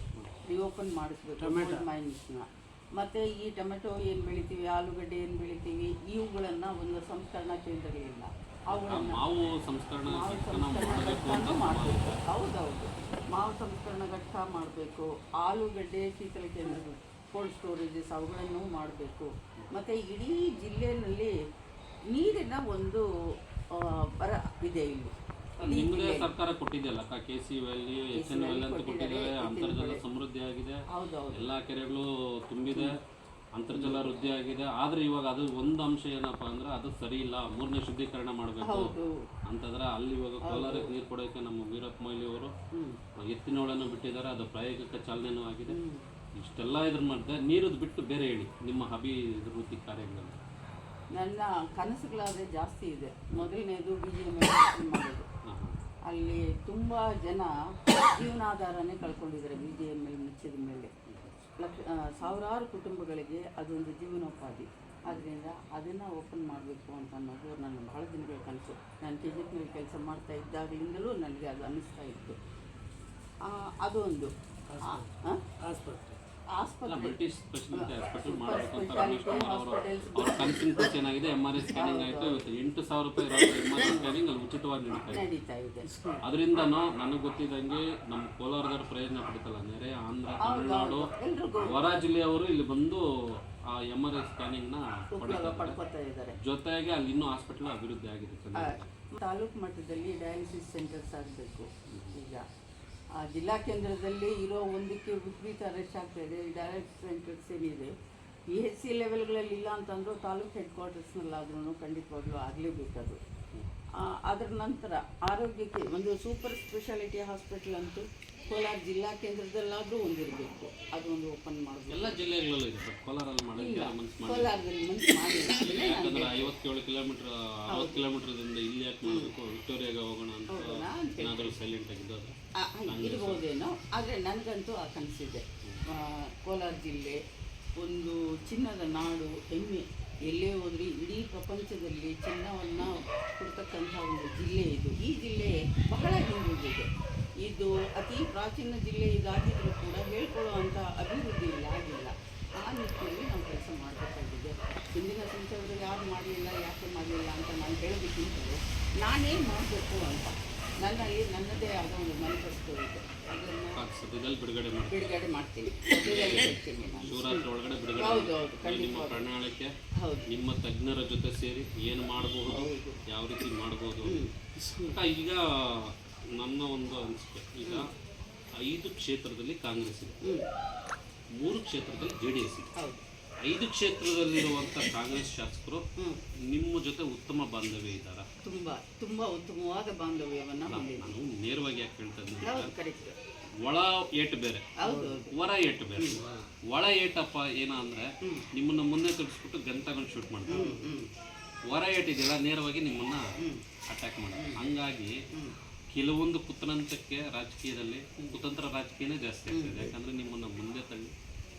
ರಿಓಪನ್ ಮಾಡಿಸ್ಬೇಕು ಟೊಮೆಟೊ. ಮೈನ್ಸ್ನ ಮತ್ತೆ ಈ ಟೊಮೆಟೊ ಏನು ಬೆಳಿತೀವಿ ಆಲೂಗಡ್ಡೆ ಏನು ಬೆಳಿತೀವಿ ಇವುಗಳನ್ನು ಒಂದು ಸಂಸ್ಕರಣಾ ಕೇಂದ್ರಗಳಿಲ್ಲ. ಅವುಗಳನ್ನು ಮಾವು ಸಂಸ್ಕರಣ ಮಾಡಬೇಕು ಹೌದೌದು. ಮಾವು ಸಂಸ್ಕರಣಾ ಘಟ್ಟ ಮಾಡಬೇಕು. ಆಲೂಗಡ್ಡೆ ಶೀತಲ ಕೇಂದ್ರಗಳು ಕೋಲ್ಡ್ ಸ್ಟೋರೇಜಸ್ ಅವುಗಳನ್ನು ಮಾಡಬೇಕು. ಮತ್ತು ಇಡೀ ಜಿಲ್ಲೆಯಲ್ಲಿ ನೀರಿನ ಒಂದು ಬರ ಇದೆ ಇಲ್ಲಿ. ಜಿಲ್ಲೆಯಲ್ಲಿ. ಸರ್ಕಾರ ಕೊಟ್ಟಿದೆಯಲ್ಲ K C valley H N valley ಅಂತ ಕೊಟ್ಟಿದ್ದಾರೆ ಅಂತರ್ಜಲ ಸಮೃದ್ಧಿ ಆಗಿದೆ ಎಲ್ಲಾ ಕೆರೆಗಳು ತುಂಬಿದೆ ಅಂತರ್ಜಲ ವೃದ್ಧಿ ಆಗಿದೆ. ಆದ್ರೆ ಇವಾಗ ಅದು ಒಂದು ಅಂಶ ಏನಪ್ಪಾ ಅಂದ್ರೆ ಅದು ಸರಿ ಇಲ್ಲ ಮೂರನೇ ಶುದ್ಧೀಕರಣ ಮಾಡಬೇಕು ಅಂತಂದ್ರೆ ಅಲ್ಲಿ ಇವಾಗ ಕೋಲಾರಕ್ಕೆ ನೀರು ಕೊಡೋಕೆ ನಮ್ಮ ವೀರಪ್ಪ ಮೊಯ್ಲಿ ಅವರು ಎತ್ತಿನೋಳನ್ನು ಬಿಟ್ಟಿದ್ದಾರೆ ಅದು ಪ್ರಾಯೋಗಿಕ ಚಾಲನೆನೂ ಆಗಿದೆ. ಇಷ್ಟೆಲ್ಲ ಇದ್ರ ಮಧ್ಯೆ ನೀರು ಬಿಟ್ಟು ಬೇರೆ ಹೇಳಿ ನಿಮ್ಮ ಅಭಿವೃದ್ಧಿ ಕಾರ್ಯಗಳಲ್ಲಿ. ನನ್ನ ಕನಸುಗಳಾದ್ರೆ ಜಾಸ್ತಿ ಇದೆ. ಮೊದಲನೇದು ಬಿ ಎಂ ಮಾಡೋದು ಅಲ್ಲಿ ತುಂಬ ಜನ ಜೀವನಾಧಾರನೇ ಕಳ್ಕೊಂಡಿದ್ದಾರೆ ಬಿ ಜೆ ಎಂ ಎಲ್ ಮುಚ್ಚಿದ ಮೇಲೆ. ಲಕ್ಷ ಸಾವಿರಾರು ಕುಟುಂಬಗಳಿಗೆ ಅದೊಂದು ಜೀವನೋಪಾಧಿ. ಆದ್ದರಿಂದ ಅದನ್ನು ಓಪನ್ ಮಾಡಬೇಕು ಅಂತ ಅನ್ನೋದು ನನ್ನ ಬಹಳ ದಿನಗಳ ಕನಸು. ನಾನು ಕೆ ಜಿ ಎಫ್ನಲ್ಲಿ ಕೆಲಸ ಮಾಡ್ತಾ ಇದ್ದಾಗಲಿಂದಲೂ ನನಗೆ ಅದು ಅನ್ನಿಸ್ತಾ ಇತ್ತು. ಆ, ಅದು ಮಲ್ಟಿ ಸ್ಪೆಷಾಲಿಟಿ ಹಾಸ್ಪಿಟಲ್ ಮಾಡಬೇಕು ಅಂತ Specialty ರಮೇಶ್ ಕುಮಾರ್ ಅವರು hospitals. ಅವ್ರ ಕನ್ಸಿನ ಖರ್ಚು ಏನಾಗಿದೆ ಎಂ ಆರ್ ಐ ಸ್ಕ್ಯಾನಿಂಗ್ ಆಯಿತು ಇವತ್ತು ಎಂಟು ಸಾವಿರ ರೂಪಾಯಿ ಎಂ ಆರ್ ಐ ಸ್ಕ್ಯಾನಿಂಗ್ ಅಲ್ಲಿ ಉಚಿತವಾಗಿ ನಡೀತಾ ಇದೆ. ಅದರಿಂದನೂ ನನಗೆ ಗೊತ್ತಿದ್ದಂಗೆ ನಮ್ಮ ಕೋಲಾರದವ್ರು ಪ್ರಯೋಜನ ಪಡಿತಲ್ಲ ನೆರೆ ಆಂಧ್ರ ತಮಿಳುನಾಡು ಹೊರ ಜಿಲ್ಲೆಯವರು ಇಲ್ಲಿ ಬಂದು ಆ ಎಂ ಆರ್ ಐ ಸ್ಕ್ಯಾನಿಂಗ್ ಉಪಯೋಗ ಇದ್ದಾರೆ. ಜೊತೆಗೆ ಅಲ್ಲಿ ಇನ್ನೂ ಹಾಸ್ಪಿಟಲ್ ಅಭಿವೃದ್ಧಿ ಆಗಿದೆ ತಾಲೂಕು ಮಟ್ಟದಲ್ಲಿ ಡಯಾಲಿಸಿಸ್ ಸೆಂಟರ್ಸ್ ಆಗಬೇಕು ಈಗ. ಜಿಲ್ಲಾ ಕೇಂದ್ರದಲ್ಲಿ ಇರೋ ಒಂದಕ್ಕೆ ವಿಪರೀತ ರಶ್ ಆಗ್ತಾ ಇದೆ. ಡೈರೆಕ್ಟ್ ಸೆಂಟರ್ಸ್ ಏನಿದೆ ಪಿ ಎಚ್ ಸಿ ಲೆವೆಲ್ಗಳಲ್ಲಿ ಇಲ್ಲ ಅಂತಂದರೂ ತಾಲೂಕು ಹೆಡ್ ಕ್ವಾರ್ಟರ್ಸ್ನಲ್ಲಾದ್ರೂ ಖಂಡಿತವಾಗ್ಲೂ ಆಗಲೇಬೇಕದು. ಅದರ ನಂತರ ಆರೋಗ್ಯಕ್ಕೆ ಒಂದು ಸೂಪರ್ ಸ್ಪೆಷಾಲಿಟಿ ಹಾಸ್ಪಿಟಲ್ ಅಂತೂ ಕೋಲಾರ ಜಿಲ್ಲಾ ಕೇಂದ್ರದಲ್ಲಾದರೂ ಒಂದಿರಬೇಕು. ಅದು ಒಂದು ಓಪನ್ ಮಾಡಬೇಕು. ಎಲ್ಲ ಜಿಲ್ಲೆಗಳಲ್ಲೂ ಇದೆ ಸರ್. ಕೋಲಾರಲ್ಲಿ ಮನಸ್ಸು ಕೋಲಾರದಲ್ಲಿ ಮುಂದೆ ಮಾಡಿಲ್ಲ. ಯಾಕಂದ್ರೆ ಐವತ್ತೇಳು ಕಿಲೋಮೀಟರ್ ಅರವತ್ತು ಕಿಲೋಮೀಟರ್ದಿಂದ ಇಲ್ಲಿ ಯಾಕೆ ಮಾಡಬೇಕು? ವಿಕ್ಟೋರಿಯಾಗೆ ಹೋಗೋಣ ಅಂತ ಏನಾದರೂ ಸೈಲೆಂಟ್ ಆಗಿದ್ದೋದ್ರೆ? ಆ, ಇರ್ಬೋದೇನೋ. ಆದರೆ ನನಗಂತೂ ಆ ಕನಸಿದೆ ಕೋಲಾರ ಜಿಲ್ಲೆ ಒಂದು ಚಿನ್ನದ ನಾಡು, ಹೆಮ್ಮೆ. ಎಲ್ಲೇ ಹೋದ್ರಿ ಇಡೀ ಪ್ರಪಂಚದಲ್ಲಿ ಚಿನ್ನವನ್ನು ಕೊಡ್ತಕ್ಕಂಥ ಒಂದು ಜಿಲ್ಲೆ ಇದು. ಈ ಜಿಲ್ಲೆ ಬಹಳ ಹಿಂದುಳಿದಿದೆ. ಇದು ಅತಿ ಪ್ರಾಚೀನ ಜಿಲ್ಲೆ ಇದಾಗಿದ್ರೂ ಕೂಡ ಹೇಳ್ಕೊಳ್ಳುವಂಥ ಅಭಿವೃದ್ಧಿ ಇಲ್ಲಿ ಆಗಿಲ್ಲ. ಆ ನಿಟ್ಟಿನಲ್ಲಿ ನಾವು ಕೆಲಸ ಮಾಡಬೇಕಾಗಿದೆ. ಹಿಂದಿನ ಸಂಸದರು ಯಾರು ಮಾಡಲಿಲ್ಲ ಯಾಕೆ ಮಾಡಲಿಲ್ಲ ಅಂತ ನಾನು ಹೇಳೋದಕ್ಕಿಂತಲೂ ನಾನೇನು ಮಾಡಬೇಕು ಅಂತ. ನನ್ನದೇ ಒಂದು ಇದೆ. ಅದನ್ನು ಬಿಡುಗಡೆ ಮಾಡಿ ಬಿಡುಗಡೆ ಮಾಡ್ತೀನಿ. ಶಿವರಾತ್ರಿ ಒಳಗಡೆ ಬಿಡುಗಡೆ ಹೌದು ಹೌದು ನಿಮ್ಮ ಪ್ರಣಾಳಿಕೆ ಹೌದು. ನಿಮ್ಮ ತಜ್ಞರ ಜೊತೆ ಸೇರಿ ಏನು ಮಾಡಬಹುದು ಯಾವ ರೀತಿ ಮಾಡಬಹುದು ಈಗ ನನ್ನ ಒಂದು ಅನಿಸಿಕೆ. ಈಗ ಐದು ಕ್ಷೇತ್ರದಲ್ಲಿ ಕಾಂಗ್ರೆಸ್ ಇದೆ. ಮೂರು ಕ್ಷೇತ್ರದಲ್ಲಿ ಜೆ ಡಿ ಎಸ್ ಇದೆ. ಐದು ಕ್ಷೇತ್ರದಲ್ಲಿರುವಂಥ ಕಾಂಗ್ರೆಸ್ ಶಾಸಕರು ನಿಮ್ಮ ಜೊತೆ ಉತ್ತಮ ಬಾಂಧವ್ಯ ಇದ್ದಾರೆ? ತುಂಬ ತುಂಬ ಉತ್ತಮವಾದ ಬಾಂಧವ್ಯವನ್ನು ನಾನು ನೇರವಾಗಿ ಯಾಕೆ ಹೇಳ್ತಾ ಇದ್ದೀನಿ ಕರೆಕ್ಟ್ ಒಳ ಏಟು ಬೇರೆ ಹೌದು. ಹೌದು ಹೊರ ಏಟು ಬೇರೆ. ಒಳ ಏಟಪ್ಪ ಏನ ಅಂದ್ರೆ ನಿಮ್ಮನ್ನ ಮುಂದೆ ತೋರಿಸ್ಬಿಟ್ಟು ಗಂಟೆಗಳು ಶೂಟ್ ಮಾಡ್ತಾರೆ. ಹ್ಞೂ ಹೊರ ಏಟ್ ಇದೆಯಲ್ಲ ನೇರವಾಗಿ ನಿಮ್ಮನ್ನ ಅಟ್ಯಾಕ್ ಮಾಡ್ತಾರೆ ಹಂಗಾಗಿ ಕೆಲವೊಂದು ಕುತಂತ್ರಕ್ಕೆ ರಾಜಕೀಯದಲ್ಲಿ ಕುತಂತ್ರ ರಾಜಕೀಯನೇ ಜಾಸ್ತಿ ಆಗ್ತದೆ ಯಾಕಂದ್ರೆ ನಿಮ್ಮನ್ನ ಮುಂದೆ ತಳ್ಳಿ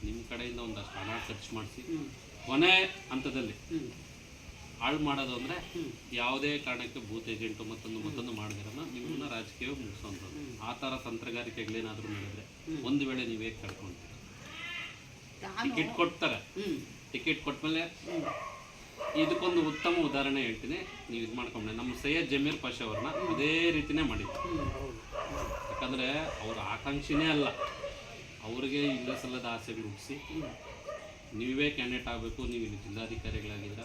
ನಿಮ್ಮ ಕಡೆಯಿಂದ ಒಂದಷ್ಟು ಹಣ ಖರ್ಚು ಮಾಡಿಸಿ ಕೊನೆ ಹಂತದಲ್ಲಿ ಹಾಳು ಮಾಡೋದು ಅಂದ್ರೆ ಯಾವುದೇ ಕಾರಣಕ್ಕೆ ಬೂತ್ ಏಜೆಂಟು ಮತ್ತೊಂದು ಮತ್ತೊಂದು ಮಾಡಿದಿರಲ್ಲ ನಿಮ್ಮನ್ನ ರಾಜಕೀಯ ಮುಗಿಸೋಂಥದ್ದು ಆ ಥರ ತಂತ್ರಗಾರಿಕೆಗಳೇನಾದರೂ ಮಾಡಿದ್ರೆ ಒಂದು ವೇಳೆ ನೀವೇ ಕಳ್ಕೊಂತೀರ ಟಿಕೆಟ್ ಕೊಡ್ತಾರೆ. ಟಿಕೆಟ್ ಕೊಟ್ಟಮೇಲೆ ಇದಕ್ಕೊಂದು ಉತ್ತಮ ಉದಾಹರಣೆ ಹೇಳ್ತೀನಿ. ನೀವು ಇದು ಮಾಡ್ಕೊಂಡೆ ನಮ್ಮ ಸೈಯದ್ ಜಮೀರ್ ಪಾಷ ಅವ್ರನ್ನ ಅದೇ ರೀತಿನೇ ಮಾಡಿದ್ರು. ಯಾಕಂದ್ರೆ ಅವ್ರ ಆಕಾಂಕ್ಷಿನೇ ಅಲ್ಲ. ಅವ್ರಿಗೆ ಇಲ್ಲ ಸಲ್ಲದ ಆಸೆಗಳು ಹುಟ್ಟಿಸಿ ನೀವೇ ಕ್ಯಾಂಡಿಡೇಟ್ ಆಗಬೇಕು ನೀವು ಇಲ್ಲಿ ಜಿಲ್ಲಾಧಿಕಾರಿಗಳಾಗಿದ್ದೀರ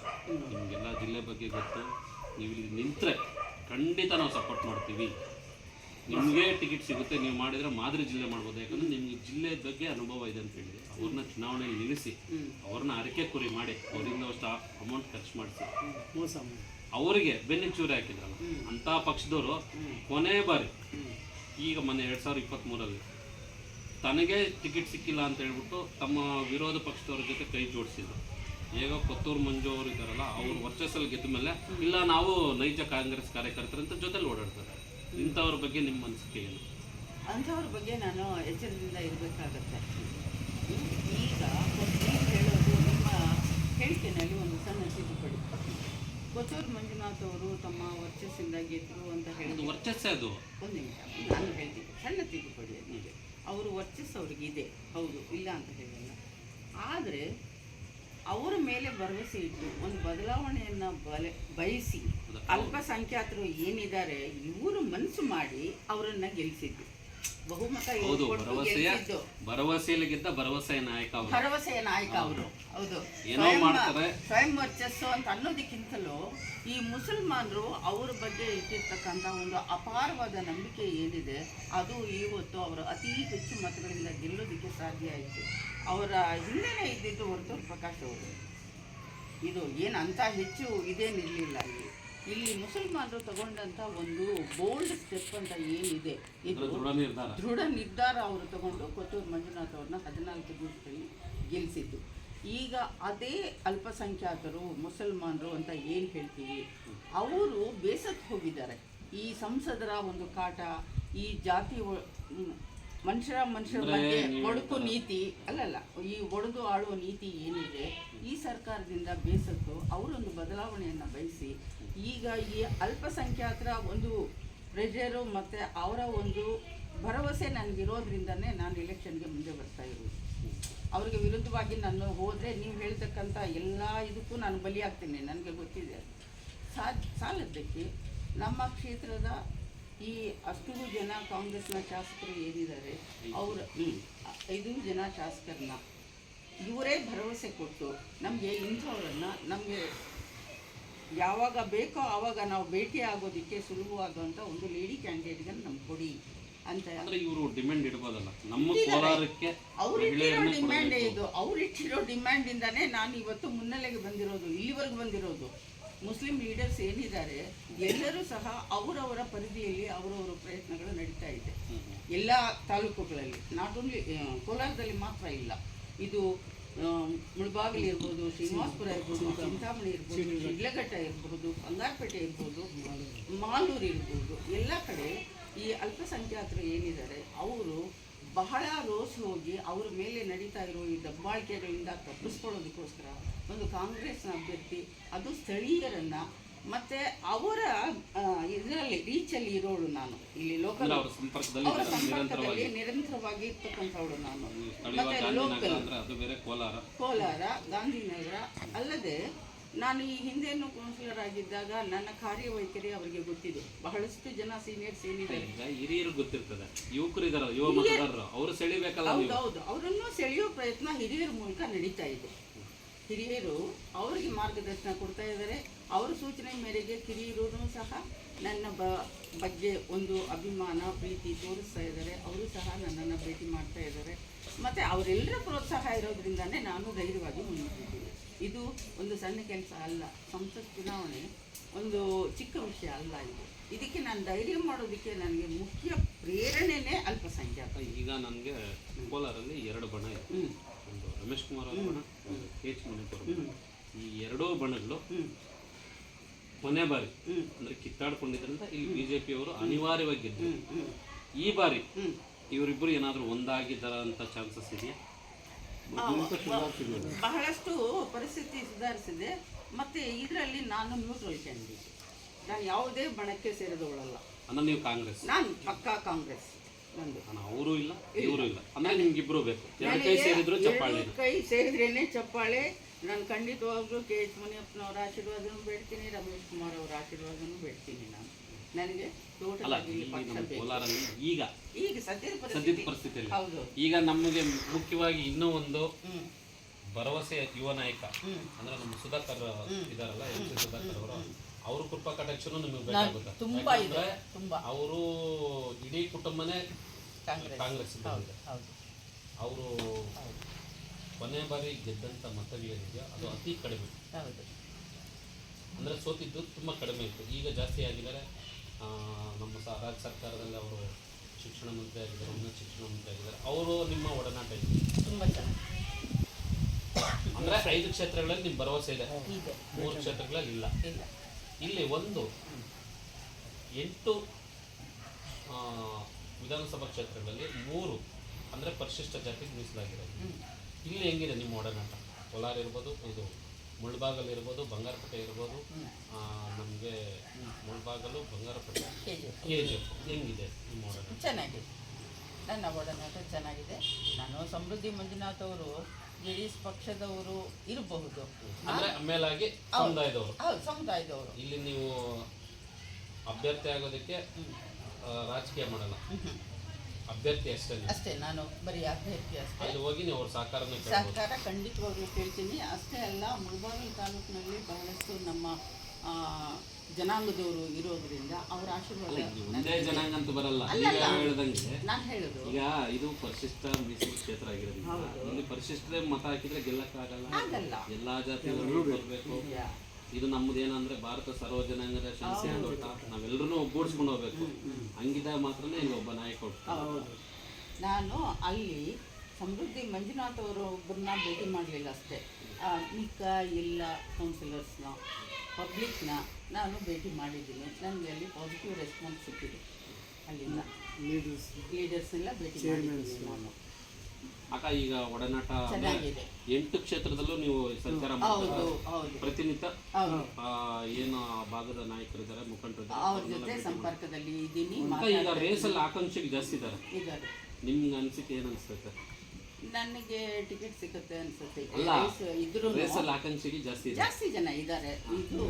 ನಿಮಗೆಲ್ಲ ಜಿಲ್ಲೆ ಬಗ್ಗೆ ಗೊತ್ತು ನೀವು ಇಲ್ಲಿ ನಿಂತರೆ ಖಂಡಿತ ನಾವು ಸಪೋರ್ಟ್ ಮಾಡ್ತೀವಿ. ನಿಮಗೆ ಟಿಕೆಟ್ ಸಿಗುತ್ತೆ ನೀವು ಮಾಡಿದರೆ ಮಾದರಿ ಜಿಲ್ಲೆ ಮಾಡ್ಬೋದು ಯಾಕಂದ್ರೆ ನಿಮಗೆ ಜಿಲ್ಲೆ ಬಗ್ಗೆ ಅನುಭವ ಇದೆ ಅಂತ ಹೇಳಿ ಅವ್ರನ್ನ ಚುನಾವಣೆಯಲ್ಲಿ ನಿಲ್ಲಿಸಿ ಅವ್ರನ್ನ ಅರಕೆ ಕುರಿ ಮಾಡಿ ಅವರಿಂದ ಅಷ್ಟು ಅಮೌಂಟ್ ಖರ್ಚು ಮಾಡಿಸಿ. ಅವರಿಗೆ ಬೆನ್ನಿಚೂರಿ ಹಾಕಿದ್ರಲ್ಲ ಅಂಥ ಪಕ್ಷದವರು ಕೊನೆ ಬಾರಿ ಈಗ ಮೊನ್ನೆ ಎರಡು ಸಾವಿರದ ಇಪ್ಪತ್ತ್ಮೂರಲ್ಲಿ ತನಗೆ ಟಿಕೆಟ್ ಸಿಕ್ಕಿಲ್ಲ ಅಂತ ಹೇಳ್ಬಿಟ್ಟು ತಮ್ಮ ವಿರೋಧ ಪಕ್ಷದವ್ರ ಜೊತೆ ಕೈ ಜೋಡಿಸಿದ್ರು. ಈಗ ಕೊತ್ತೂರು ಮಂಜು ಅವರು ಇದ್ದಾರಲ್ಲ ಅವ್ರು ವರ್ಚಸ್ಸಲ್ಲಿ ಗೆದ್ದ ಮೇಲೆ ಇಲ್ಲ ನಾವು ನೈಜ ಕಾಂಗ್ರೆಸ್ ಕಾರ್ಯಕರ್ತರಂತ ಜೊತೆಲಿ ಓಡಾಡ್ತಾರೆ. ಇಂಥವ್ರ ಬಗ್ಗೆ ನಿಮ್ಮ ಅನಿಸಿಕೆ ಏನು? ಅಂಥವ್ರ ಬಗ್ಗೆ ನಾನು ಎಚ್ಚರದಿಂದ ಇರಬೇಕಾಗತ್ತೆ. ಈಗ ಹೇಳೋದು ನಿಮ್ಮ ಹೇಳಿಕೆನಲ್ಲಿ ಒಂದು ಸಣ್ಣ ತಿದ್ದುಪಡಿ ಕೊತ್ತೂರು ಮಂಜುನಾಥ್ ಅವರು ತಮ್ಮ ವರ್ಚಸ್ಸಿಂದ ಗೆದ್ದರು ಅಂತ ಹೇಳಿದ್ರು. ವರ್ಚಸ್ಸೇ ಅದು. ಒಂದು ನಿಮಿಷ ನಾನು ಹೇಳ್ತೀನಿ. ಸಣ್ಣ ತಿದ್ದುಪಡಿ ಅದಕ್ಕೆ. ಅವರು ವರ್ಚಸ್ ಅವ್ರಿಗೆ ಇದೆ ಹೌದು ಇಲ್ಲ ಅಂತ ಹೇಳಲ್ಲ. ಆದರೆ ಅವರ ಮೇಲೆ ಭರವಸೆ ಇಟ್ಟು ಒಂದು ಬದಲಾವಣೆಯನ್ನು ಬಲೆ ಬಯಸಿ ಅಲ್ಪಸಂಖ್ಯಾತರು ಏನಿದ್ದಾರೆ ಇವರು ಮನಸ್ಸು ಮಾಡಿ ಅವರನ್ನು ಗೆಲ್ಲಿಸಿದ್ದು ಬಹುಮತ ಹೌದು ಭರವಸೆಯ ಭರವಸೆಯಲ್ಲಿಗಿಂತ ಭರವಸೆಯಲ್ಲಿ ಭರವಸೆಯ ನಾಯಕ ಅವರು. ಭರವಸೆಯ ನಾಯಕ ಅವರು. ಹೌದು. ಏನೋ ಸ್ವಯಂ- ಮಾಡ್ತಾರೆ. ಸ್ವಯಂ ವರ್ಚಸ್ಸು ಅಂತ ಅನ್ನೋದಕ್ಕಿಂತಲೂ ಈ ಮುಸಲ್ಮಾನರು ಅವ್ರ ಬಗ್ಗೆ ಇಟ್ಟಿರ್ತಕ್ಕಂಥ ಒಂದು ಅಪಾರವಾದ ನಂಬಿಕೆ ಏನಿದೆ ಅದು ಇವತ್ತು ಅವರು ಅತಿ ಹೆಚ್ಚು ಮತಗಳಿಂದ ಗೆಲ್ಲೋದಕ್ಕೆ ಸಾಧ್ಯ ಆಯಿತು. ಅವರ ಹಿಂದೆನೇ ಇದ್ದಿದ್ದು ಹೊರತೂರು ಪ್ರಕಾಶ್ ಅವರು. ಇದು ಏನು ಅಂತ ಹೆಚ್ಚು ಇದೇನಿರಲಿಲ್ಲ ಇಲ್ಲಿ. ಇಲ್ಲಿ ಮುಸಲ್ಮಾನರು ತಗೊಂಡಂಥ ಒಂದು ಬೋಲ್ಡ್ ಸ್ಟೆಪ್ ಅಂತ ಏನಿದೆ? ಇದು ದೃಢ ನಿರ್ಧಾರ. ಅವರು ತಗೊಂಡು ಕೊತ್ತೂರು ಮಂಜುನಾಥ್ ಅವ್ರನ್ನ ಹದಿನಾಲ್ಕು ದಿವಸದಲ್ಲಿ ಗೆಲ್ಲಿಸಿದ್ದು ಈಗ ಅದೇ ಅಲ್ಪಸಂಖ್ಯಾತರು ಮುಸಲ್ಮಾನರು ಅಂತ ಏನು ಹೇಳ್ತೀವಿ? ಅವರು ಬೇಸತ್ತು ಹೋಗಿದ್ದಾರೆ. ಈ ಸಂಸದರ ಒಂದು ಕಾಟ ಈ ಜಾತಿ ಮನುಷ್ಯರ ಮನುಷ್ಯರ ಬಗ್ಗೆ ಒಡಕು ನೀತಿ ಅಲ್ಲಲ್ಲ ಈ ಒಡೆದು ಆಳುವ ನೀತಿ ಏನಿದೆ? ಈ ಸರ್ಕಾರದಿಂದ ಬೇಸತ್ತು ಅವರೊಂದು ಬದಲಾವಣೆಯನ್ನು ಬಯಸಿ ಈಗ ಈ ಅಲ್ಪಸಂಖ್ಯಾತರ ಒಂದು ಪ್ರೆಷರು ಮತ್ತು ಅವರ ಒಂದು ಭರವಸೆ ನನಗಿರೋದ್ರಿಂದನೇ ನಾನು ಎಲೆಕ್ಷನ್ಗೆ ಮುಂದೆ ಬರ್ತಾ ಇರೋದು. ಅವ್ರಿಗೆ ವಿರುದ್ಧವಾಗಿ ನಾನು ಹೋದರೆ ನೀವು ಹೇಳ್ತಕ್ಕಂಥ ಎಲ್ಲ ಇದಕ್ಕೂ ನಾನು ಬಲಿಯಾಗ್ತೀನಿ ನನಗೆ ಗೊತ್ತಿದೆ. ಸಾ ಸಾಲದ್ದಕ್ಕೆ ನಮ್ಮ ಕ್ಷೇತ್ರದ ಈ ಅಷ್ಟು ಜನ ಕಾಂಗ್ರೆಸ್ನ ಶಾಸಕರು ಏನಿದ್ದಾರೆ ಅವರ ಐದು ಜನ ಶಾಸಕರನ್ನ ಇವರೇ ಭರವಸೆ ಕೊಟ್ಟು ನಮಗೆ ಇಂಥವ್ರನ್ನ ನಮಗೆ ಯಾವಾಗ ಬೇಕೋ ಆವಾಗ ನಾವು ಭೇಟಿ ಆಗೋದಕ್ಕೆ ಸುಲಭವಾಗುವಂಥ ಒಂದು ಲೇಡಿ ಕ್ಯಾಂಡಿಡೇಟ್ಗೆ ನಮ್ಗೆ ಕೊಡಿ ಅಂತ. ಅಂದ್ರೆ ಇವರು ಡಿಮ್ಯಾಂಡ್ ಇಡ್ಬೋದಲ್ಲ. ನಮ್ಮ. ಕೋಲಾರಕ್ಕೆ ಅವ್ರು ಇಟ್ಟಿರೋ ಮಹಿಳೆಯರನ್ನ ಡಿಮ್ಯಾಂಡ್. ಇದು. ಅವ್ರಿಟ್ಟಿರೋ ಡಿಮ್ಯಾಂಡ್ ಇಂದಾನೇ ನಾನು ಇವತ್ತು ಮುನ್ನೆಲೆಗೆ ಬಂದಿರೋದು ಇಲ್ಲಿವರೆಗೂ ಬಂದಿರೋದು. ಮುಸ್ಲಿಂ ಲೀಡರ್ಸ್ ಏನಿದ್ದಾರೆ ಎಲ್ಲರೂ ಸಹ ಅವರವರ ಪರಿಧಿಯಲ್ಲಿ ಅವರವರ ಪ್ರಯತ್ನಗಳು ನಡೀತಾ ಇದೆ. ಎಲ್ಲ ತಾಲೂಕುಗಳಲ್ಲಿ ನಾಟ್ ಓನ್ಲಿ ಕೋಲಾರದಲ್ಲಿ ಮಾತ್ರ ಇಲ್ಲ. ಇದು ಮುಳಬಾಗಿಲು ಇರ್ಬೋದು ಶ್ರೀನಿವಾಸಪುರ ಇರ್ಬೋದು ಚಿಂತಾಮಣಿ ಇರ್ಬೋದು ಶಿಡ್ಲಘಟ್ಟ ಇರ್ಬೋದು ಬಂಗಾರಪೇಟೆ ಇರ್ಬೋದು ಮಾಲೂರು ಇರ್ಬೋದು ಎಲ್ಲ ಕಡೆ ಈ ಅಲ್ಪಸಂಖ್ಯಾತರು ಏನಿದ್ದಾರೆ ಅವರು ಬಹಳ ರೋಸ್ ಹೋಗಿ ಅವರ ಮೇಲೆ ನಡೀತಾ ಇರೋ ಈ ದಬ್ಬಾಳಿಕೆಗಳಿಂದ ತಪ್ಪಿಸ್ಕೊಳ್ಳೋದಕ್ಕೋಸ್ಕರ ಒಂದು ಕಾಂಗ್ರೆಸ್ನ ಅಭ್ಯರ್ಥಿ ಅದು ಸ್ಥಳೀಯರನ್ನ ಮತ್ತೆ ಅವರ ಇದರಲ್ಲಿ ರೀಚಲ್ಲಿ ಇರೋಳು ನಾನು. ಇಲ್ಲಿ ಲೋಕಲ್ ಅವರ ಸಂಪರ್ಕದಲ್ಲಿ ನಿರಂತರವಾಗಿ. ನಿರಂತರವಾಗಿ ಇರ್ತಕ್ಕಂಥವಳು ನಾನು. ಮತ್ತೆ ಲೋಕಲ್ ಕೋಲಾರ. ಕೋಲಾರ ಗಾಂಧಿನಗರ ಅಲ್ಲದೆ ನಾನು ಈ ಹಿಂದೆನೂ ಕೌನ್ಸಿಲರ್ ಆಗಿದ್ದಾಗ ನನ್ನ ಕಾರ್ಯವೈಖರಿ ಅವರಿಗೆ ಗೊತ್ತಿದೆ. ಬಹಳಷ್ಟು ಜನ ಸೀನಿಯರ್ ಸೀನಿಯರ್ ಈಗ ಹಿರಿಯರು ಗೊತ್ತಿರ್ತದೆ. ಯುವಕರು ಯುವ ಅವರು ಸೆಳಿಬೇಕಲ್ಲ ಹೌದು ಹೌದೌದು ಅವರನ್ನು ಸೆಳೆಯೋ ಪ್ರಯತ್ನ ಹಿರಿಯರ ಮೂಲಕ ನಡೀತಾ ಇದೆ. ಹಿರಿಯರು ಅವರಿಗೆ ಮಾರ್ಗದರ್ಶನ ಕೊಡ್ತಾ ಇದ್ದಾರೆ. ಅವರ ಸೂಚನೆ ಮೇರೆಗೆ ಕಿರಿಯರು ಸಹ ನನ್ನ ಬ ಬಗ್ಗೆ ಒಂದು ಅಭಿಮಾನ ಪ್ರೀತಿ ತೋರಿಸ್ತಾ ಇದ್ದಾರೆ. ಅವರು ಸಹ ನನ್ನನ್ನು ಭೇಟಿ ಮಾಡ್ತಾ ಇದ್ದಾರೆ. ಮತ್ತು ಅವರೆಲ್ಲರ ಪ್ರೋತ್ಸಾಹ ಇರೋದ್ರಿಂದನೇ ನಾನು ಧೈರ್ಯವಾಗಿ ಮುಂದಿದ್ದೀನಿ ಇದು ಒಂದು ಸಣ್ಣ ಕೆಲಸ ಅಲ್ಲ. ಸಂಸತ್ ಚುನಾವಣೆ ಒಂದು ಚಿಕ್ಕ ವಿಷಯ ಅಲ್ಲ ಇದು. ಇದಕ್ಕೆ ನಾನು ಧೈರ್ಯ ಮಾಡೋದಕ್ಕೆ ನನಗೆ ಮುಖ್ಯ ಪ್ರೇರಣೆನೇ ಅಲ್ಪಸಂಖ್ಯಾತ. ಈಗ ನನಗೆ ಕೋಲಾರಲ್ಲಿ ಎರಡು ಬಣ ಇದೆ. ಒಂದು ರಮೇಶ್ ಕುಮಾರ್ ಅವರ ಬಣ ಈ ಎರಡೂ ಬಣಗಳು ಹ್ಞೂ ಕೊನೆ ಬಾರಿ. ಅಂದ್ರೆ ಕಿತ್ತಾಡ್ಕೊಂಡಿದ್ರಿಂದ ಇಲ್ಲಿ ಬಿಜೆಪಿ ಅವರು ಅನಿವಾರ್ಯವಾಗಿ ಹ್ಮ್. ಈ ಬಾರಿ ಇವರಿಬ್ಬರು ಏನಾದರೂ ಒಂದಾಗಿದ್ದಾರ ಅಂತ ಚಾನ್ಸಸ್ ಇದೆಯಾ? ಬಹಳಷ್ಟು ಪರಿಸ್ಥಿತಿ ಸುಧಾರಿಸಿದೆ. ಮತ್ತೆ ಇದರಲ್ಲಿ ನಾನು ನ್ಯೂಟ್ರಲ್ ಕ್ಯಾಂಡಿಡೇಟ್ ನಾನು ಯಾವುದೇ ಬಣಕ್ಕೆ ಸೇರಿದವಳಲ್ಲ. ಅಂದ್ರೆ ನೀವು ಕಾಂಗ್ರೆಸ್? ನಾನು ಪಕ್ಕಾ ಕಾಂಗ್ರೆಸ್. ಅವರು ಇಲ್ಲ ಇವರು ಇಲ್ಲ. ಅಂದ್ರೆ ನಿಮ್ಗಿಬ್ರು ಬೇಕು. ಎರಡು ಕೈ ಸೇರಿದ್ರು ಚಪ್ಪಾಳೆ ಕೈ ಸೇರಿದ್ರೇನೆ ಚಪ್ಪಾಳೆ. ನಾನು ಖಂಡಿತವಾಗ್ಲೂ ಕೆ ಎಚ್ ಮುನಿಯಪ್ಪನವರ ಆಶೀರ್ವಾದನೂ ಬೇಡ್ತೀನಿ ರಮೇಶ್ ಕುಮಾರ್ ಅವರ ಆಶೀರ್ವಾದನೂ ಬೇಡ್ತೀನಿ ನಾನು. ನನಗೆ ಕೋಲಾರಲ್ಲಿ ಈಗ ಈಗ ಸದ್ಯದ ಸದ್ಯದ ಪರಿಸ್ಥಿತಿ ಪರಿಸ್ಥಿತಿಯಲ್ಲಿ ಈಗ ನಮಗೆ ಮುಖ್ಯವಾಗಿ ಇನ್ನೂ ಒಂದು ಭರವಸೆ ಯುವ ನಾಯಕ ಅಂದ್ರೆ ನಮ್ಮ ಸುಧಾಕರ್ ಇದಾರಲ್ಲ ಎಂ ಸಿ ಸುಧಾಕರ್ ಅವರು. ಅವ್ರ ಕೃಪಾ ಕಟಾಕ್ಷನು ನಿಮಗೆ ಬೇಕಾಗುತ್ತೆ. ತುಂಬಾ ಇದೆ ತುಂಬಾ. ಅವರು ಇಡೀ ಕುಟುಂಬನೇ ಕಾಂಗ್ರೆಸ್. ಅವರು ಕೊನೆ ಬಾರಿ ಗೆದ್ದಂತ ಮತಗಳೇನಿದೆಯೋ ಅದು ಅತಿ ಕಡಿಮೆ. ಅಂದ್ರೆ ಸೋತಿದ್ದು ತುಂಬಾ ಕಡಿಮೆ ಇತ್ತು. ಈಗ ಜಾಸ್ತಿ ಆಗಿದ್ದಾರೆ. ನಮ್ಮ ಸ ರಾಜ್ಯ ಸರ್ಕಾರದಲ್ಲಿ ಅವರು ಶಿಕ್ಷಣ ಮಂತ್ರಿ ಆಗಿದ್ದಾರೆ ಉನ್ನತ ಶಿಕ್ಷಣ ಮಂತ್ರಿ ಆಗಿದ್ದಾರೆ. ಅವರು ನಿಮ್ಮ ಒಡನಾಟ ಇದೆ. ತುಂಬಾ ಚೆನ್ನಾಗಿ ಅಂದ್ರೆ ಐದು ಕ್ಷೇತ್ರಗಳಲ್ಲಿ ನಿಮ್ ಭರವಸೆ ಇದೆ. ಇದೆ. ಮೂರು ಕ್ಷೇತ್ರಗಳಲ್ಲಿ ಇಲ್ಲ. ಇಲ್ಲ. ಇಲ್ಲಿ ಒಂದು ಎಂಟು ವಿಧಾನಸಭಾ ಕ್ಷೇತ್ರಗಳಲ್ಲಿ ಮೂರು ಅಂದರೆ ಪರಿಶಿಷ್ಟ ಜಾತಿಗೆ ಮೀಸಲಾಗಿರೋದು. ಇಲ್ಲಿ ಹೆಂಗಿದೆ ನಿಮ್ಮ ಒಡನಾಟ? ಕೋಲಾರ ಇರ್ಬೋದು ಇದು ಮುಳ್ಬಾಗಲ್ ಇರ್ಬೋದು ಬಂಗಾರಪೇಟೆ ಇರ್ಬೋದು. ನಮಗೆ ಮುಳ್ಬಾಗಲು ಬಂಗಾರಪೇಟೆ ಹೆಂಗಿದೆ ನಿಮ್ಮ ಒಡನಾಟ? ಚೆನ್ನಾಗಿದೆ. ನನ್ನ ಒಡನಾಟ ಚೆನ್ನಾಗಿದೆ. ನಾನು ಸಮೃದ್ಧಿ ಮಂಜುನಾಥ್ ಅವರು ಜೆ ಡಿ ಎಸ್ ಪಕ್ಷದವರು ಇರಬಹುದು. ಅಂದರೆ ಮೇಲಾಗಿ ಸಮುದಾಯದವರು. ಹೌದು ಸಮುದಾಯದವರು. ಇಲ್ಲಿ ನೀವು ಅಭ್ಯರ್ಥಿ ಆಗೋದಕ್ಕೆ ರಾಜಕೀಯ ಮಾಡಲ್ಲ. ಅಭ್ಯರ್ಥಿ ಅಷ್ಟೇ ಅಷ್ಟೇ ನಾನು ಬರೀ ಅಭ್ಯರ್ಥಿ ಅಷ್ಟೇ. ಅಲ್ಲಿ ಹೋಗಿ ನೀವು ಅವ್ರ ಸಹಕಾರ ಸಹಕಾರ ಖಂಡಿತವಾಗ್ಲೂ ಕೇಳ್ತೀನಿ. ಅಷ್ಟೇ ಅಲ್ಲ ಮುಳಬಾಗಿಲು ತಾಲೂಕಿನಲ್ಲಿ ಬಹಳಷ್ಟು ನಮ್ಮ ಜನಾಂಗದವರು ಇರೋದ್ರಿಂದ ಅವರ ಆಶೀರ್ವಾದ ಒಂದೇ ಜನಾಂಗ ಅಂತ ಬರಲ್ಲ. ಹೇಳ್ದಂಗೆ ನಾನು ಹೇಳೋದು. ಈಗ ಇದು ಪರಿಶಿಷ್ಟ ಮೀಸಲು ಕ್ಷೇತ್ರ ಆಗಿರೋದ್ರಿಂದ ಇಲ್ಲಿ ಪರಿಶಿಷ್ಟರೇ ಮತ ಹಾಕಿದ್ರೆ ಗೆಲ್ಲಕ್ಕಾಗಲ್ಲ. ಆಗಲ್ಲ ಎಲ್ಲಾ ಜಾತಿಗಳು ಬರಬೇಕು. ಇದು ನಮ್ಮದೇನಂದ್ರೆ ಏನಂದ್ರೆ ಭಾರತ ಸರ್ವ ಜನಾಂಗದ ಶಾಂತಿ ಆಡೋಟ ನಾವೆಲ್ಲರೂ ಒಗ್ಗೂಡಿಸ್ಕೊಂಡು ಹೋಗ್ಬೇಕು. ಹಂಗಿದ್ದಾಗ ಮಾತ್ರನೇ ಇಲ್ಲಿ ಒಬ್ಬ ನಾಯಕ. ನಾನು ಅಲ್ಲಿ ಸಮೃದ್ಧಿ ಮಂಜುನಾಥ್ ಅವರು ಒಬ್ಬರನ್ನ ಭೇಟಿ ಮಾಡಲಿಲ್ಲ ಅಷ್ಟೇ. ಆ, ಮಿಕ್ಕ ಎಲ್ಲ ಕೌನ್ಸಿಲರ್ಸ್ನ ಪಬ್ಲಿಕ್ನ ನಾನು ಭೇಟಿ ಮಾಡಿದ್ದೀನಿ. ನನಗೆ ಅಲ್ಲಿ ಪಾಸಿಟಿವ್ ರೆಸ್ಪಾನ್ಸ್ ಸಿಕ್ಕಿದೆ. ಅಲ್ಲಿಂದ. ಲೀಡರ್ಸ್ ಎಲ್ಲ ಭೇಟಿ ಮಾಡಿದ್ದೀನಿ ನಾನು. ಅಕ್ಕ ಈಗ ಒಡನಾಟ ಚೆನ್ನಾಗಿದೆ. ಎಂಟು ಕ್ಷೇತ್ರದಲ್ಲೂ ನೀವು ಸಂಚಾರ ಹೌದು ಹೌದು. ಪ್ರತಿನಿತ್ಯ? ಹೌದು. ಏನು ಭಾಗದ ನಾಯಕರಿದ್ದಾರೆ ಮುಖಂಡರು ಅವ್ರ ಜೊತೆ ಸಂಪರ್ಕದಲ್ಲಿ ಇದ್ದೀನಿ ಅಂತ ಈಗ ರೇಸಲ್ಲಿ ಆಕಾಂಕ್ಷೆಗೆ ಜಾಸ್ತಿ ಇದ್ದಾರೆ. ಇದ್ದಾರೆ. ನಿಮ್ಗೆ ಅನಿಸಿಕೆ ಏನು ಅನಿಸ್ತೈತೆ? ನನಗೆ ಟಿಕೆಟ್ ಸಿಗುತ್ತೆ ಅನ್ಸುತ್ತೆ. ಅಲ್ಲ. ಇದ್ರು ರೇಸಲ್ಲಿ ಆಕಾಂಕ್ಷಿಗೆ ಜಾಸ್ತಿ ಇದೆ. ಜಾಸ್ತಿ ಜನ ಇದ್ದಾರೆ ಇದು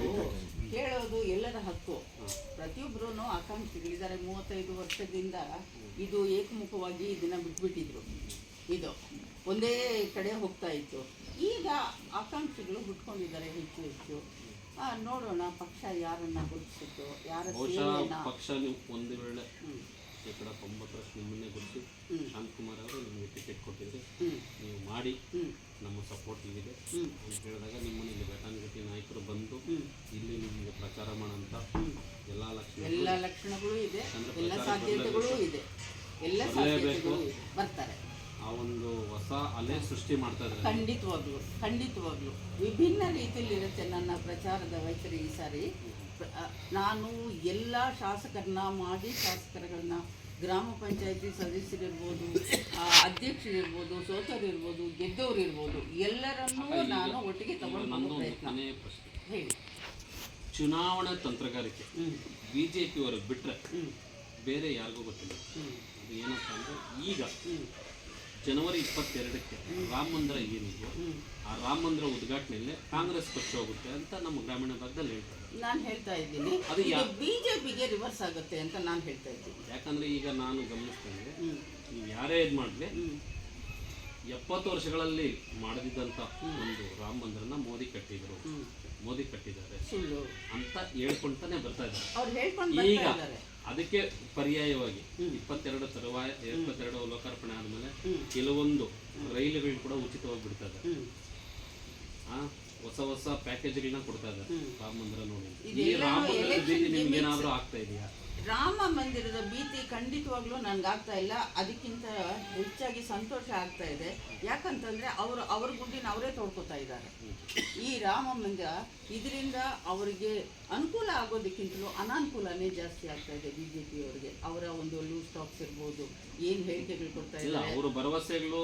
ಕೇಳೋದು ಎಲ್ಲರ ಹಕ್ಕು. ಪ್ರತಿಯೊಬ್ಬರೂ ಆಕಾಂಕ್ಷಿಗಳಿದ್ದಾರೆ ಮೂವತ್ತೈದು ವರ್ಷದಿಂದ ಇದು ಏಕಮುಖವಾಗಿ ಇದನ್ನ ಬಿಟ್ಬಿಟ್ಟಿದ್ರು. ಇದು ಒಂದೇ ಕಡೆ ಹೋಗ್ತಾ ಇತ್ತು. ಈಗ ಆಕಾಂಕ್ಷಿಗಳು ಹುಟ್ಕೊಂಡಿದ್ದಾರೆ ಹೆಚ್ಚು ಹೆಚ್ಚು. ಆ, ನೋಡೋಣ ಪಕ್ಷ ಯಾರನ್ನ ಗುರುತಿಸುತ್ತೋ ಯಾರ ಬಹುಶಃ ಸೇವೆಯನ್ನ. ಪಕ್ಷ ನೀವು ಒಂದು ವೇಳೆ ಹ್ಮ್. ಶೇಕಡ ತೊಂಬತ್ತರಷ್ಟು ನಿಮ್ಮನ್ನೇ ಗುರುತು. ಶಾಂತಕುಮಾರ್ ಅವರು ನಿಮಗೆ ಟಿಕೆಟ್ ಕೊಟ್ಟಿದ್ದೆ ನೀವು ಮಾಡಿ ನಮ್ಮ ಸಪೋರ್ಟ್ ಇದೆ ಅಂತ ಹೇಳಿದಾಗ ನಿಮ್ಮನ್ನು ಇಲ್ಲಿ ಘಟಾನುಘಟಿ ನಾಯಕರು ಬಂದು ಇಲ್ಲಿ ನಿಮಗೆ ಪ್ರಚಾರ ಮಾಡೋಂಥ ಎಲ್ಲ ಲಕ್ಷಣ ಎಲ್ಲ ಲಕ್ಷಣಗಳು ಇದೆ. ಎಲ್ಲ ಸಾಧ್ಯತೆಗಳು ಇದೆ. ಎಲ್ಲ ಸಾಧ್ಯತೆಗಳು. ಬರ್ತಾರೆ. ಆ ಒಂದು ಹೊಸ ಅಲೆ ಸೃಷ್ಟಿ ಮಾಡ್ತಾ ಇದ್ದಾರೆ. ಖಂಡಿತವಾಗ್ಲು ಖಂಡಿತವಾಗ್ಲು. ವಿಭಿನ್ನ ರೀತಿಯಲ್ಲಿ ಇರುತ್ತೆ ನನ್ನ ಪ್ರಚಾರದ ವೈಖರಿ ಈ ಸಾರಿ. ನಾನು ಎಲ್ಲ ಶಾಸಕರನ್ನ ಮಾಜಿ ಶಾಸಕರುಗಳನ್ನ ಗ್ರಾಮ ಪಂಚಾಯತಿ ಸದಸ್ಯರಿರ್ಬೋದು ಆ, ಅಧ್ಯಕ್ಷರಿರ್ಬೋದು ಸೋತರಿರ್ಬೋದು ಗೆದ್ದವರಿರ್ಬೋದು ಎಲ್ಲರನ್ನೂ ನಾನು ಒಟ್ಟಿಗೆ ತಗೊಂಡು ಪ್ರಯತ್ನ. ಪ್ರಶ್ನೆ. ಹೇಳಿ. ಚುನಾವಣಾ ತಂತ್ರಗಾರಿಕೆ. ಹ್ಞೂ ಬಿ ಜೆ ಪಿಯವರು ಬಿಟ್ಟರೆ ಬೇರೆ ಯಾರಿಗೂ ಗೊತ್ತಿಲ್ಲ. ಹ್ಞೂ ಅದು ಏನಪ್ಪ ಅಂದರೆ ಈಗ ಹ್ಞೂ ಜನವರಿ ಇಪ್ಪತ್ತೆರಡಕ್ಕೆ ರಾಮ ಮಂದಿರ ಏನಿದೆ ಆ ರಾಮ ಮಂದಿರ ಉದ್ಘಾಟನೆಯಲ್ಲಿ ಕಾಂಗ್ರೆಸ್ ಪಕ್ಷ ಹೋಗುತ್ತೆ ಅಂತ ನಮ್ಮ ಗ್ರಾಮೀಣ ಭಾಗದಲ್ಲಿ ಹೇಳ್ತಾರೆ. ನಾನು ಹೇಳ್ತಾ ಇದ್ದೀನಿ. ಅದು ಬಿಜೆಪಿಗೆ ರಿವರ್ಸ್ ಆಗುತ್ತೆ ಅಂತ ನಾನು ಹೇಳ್ತಾ ಇದ್ದೀನಿ. ಯಾಕಂದ್ರೆ ಈಗ ನಾನು ಗಮನಿಸ್ತೇನೆ ನೀವು ಯಾರೇ ಇದು ಮಾಡಲಿ ಎಪ್ಪತ್ತು ವರ್ಷಗಳಲ್ಲಿ ಮಾಡದಿದ್ದಂಥ ಒಂದು ರಾಮ ಮಂದಿರನ ಮೋದಿ ಕಟ್ಟಿದ್ರು. ಮೋದಿ ಕಟ್ಟಿದ್ದಾರೆ ಅಂತ ಹೇಳ್ಕೊಂತಾನೆ ಬರ್ತಾ ಇದ್ದಾರೆ. ಅವ್ರು ಹೇಳ್ಕೊಂಡು ಈಗ ಬರ್ತಾ ಇದ್ದಾರೆ. ಅದಕ್ಕೆ ಪರ್ಯಾಯವಾಗಿ ಇಪ್ಪತ್ತೆರಡು ತರುವಾಯ ಇಪ್ಪತ್ತೆರಡು ಲೋಕಾರ್ಪಣೆ ಆದಮೇಲೆ. ಕೆಲವೊಂದು ರೈಲುಗಳು ಕೂಡ ಉಚಿತವಾಗಿ ಬಿಡ್ತಾ ಇದ್ದಾರೆ ಆ, ಹೊಸ ಹೊಸ ಪ್ಯಾಕೇಜ್ಗಳನ್ನ ಕೊಡ್ತಾ ಇದ್ದಾರೆ. ರಾಮ ಮಂದಿರ ನೋಡಿ ಈ ರಾಮ ಮಂದಿರ ನಿಮ್ಗೆ ಏನಾದರೂ ಆಗ್ತಾ ಇದೆಯಾ? ರಾಮ ಮಂದಿರದ ಭೀತಿ ಖಂಡಿತವಾಗ್ಲೂ ನನಗಾಗ್ತಾ ಇಲ್ಲ. ಅದಕ್ಕಿಂತ ಹೆಚ್ಚಾಗಿ ಸಂತೋಷ ಆಗ್ತಾ ಇದೆ. ಯಾಕಂತಂದರೆ ಅವರು ಅವ್ರ ಗುಡ್ಡಿನ ಅವರೇ ತೊಡ್ಕೊತಾ ಇದ್ದಾರೆ. ಈ ರಾಮ ಮಂದಿರ ಇದರಿಂದ ಅವರಿಗೆ ಅನುಕೂಲ ಆಗೋದಕ್ಕಿಂತಲೂ ಅನಾನುಕೂಲನೇ ಜಾಸ್ತಿ ಆಗ್ತಾ ಇದೆ ಬಿ ಜೆ ಪಿಯವರಿಗೆ ಅವರ ಒಂದು ಲೂಸ್ ಟಾಕ್ಸ್ ಇರ್ಬೋದು ಏನು ಹೇಳಿಕೆಗಳು ಕೊಡ್ತಾ ಇಲ್ಲ ಅವರು ಭರವಸೆಗಳು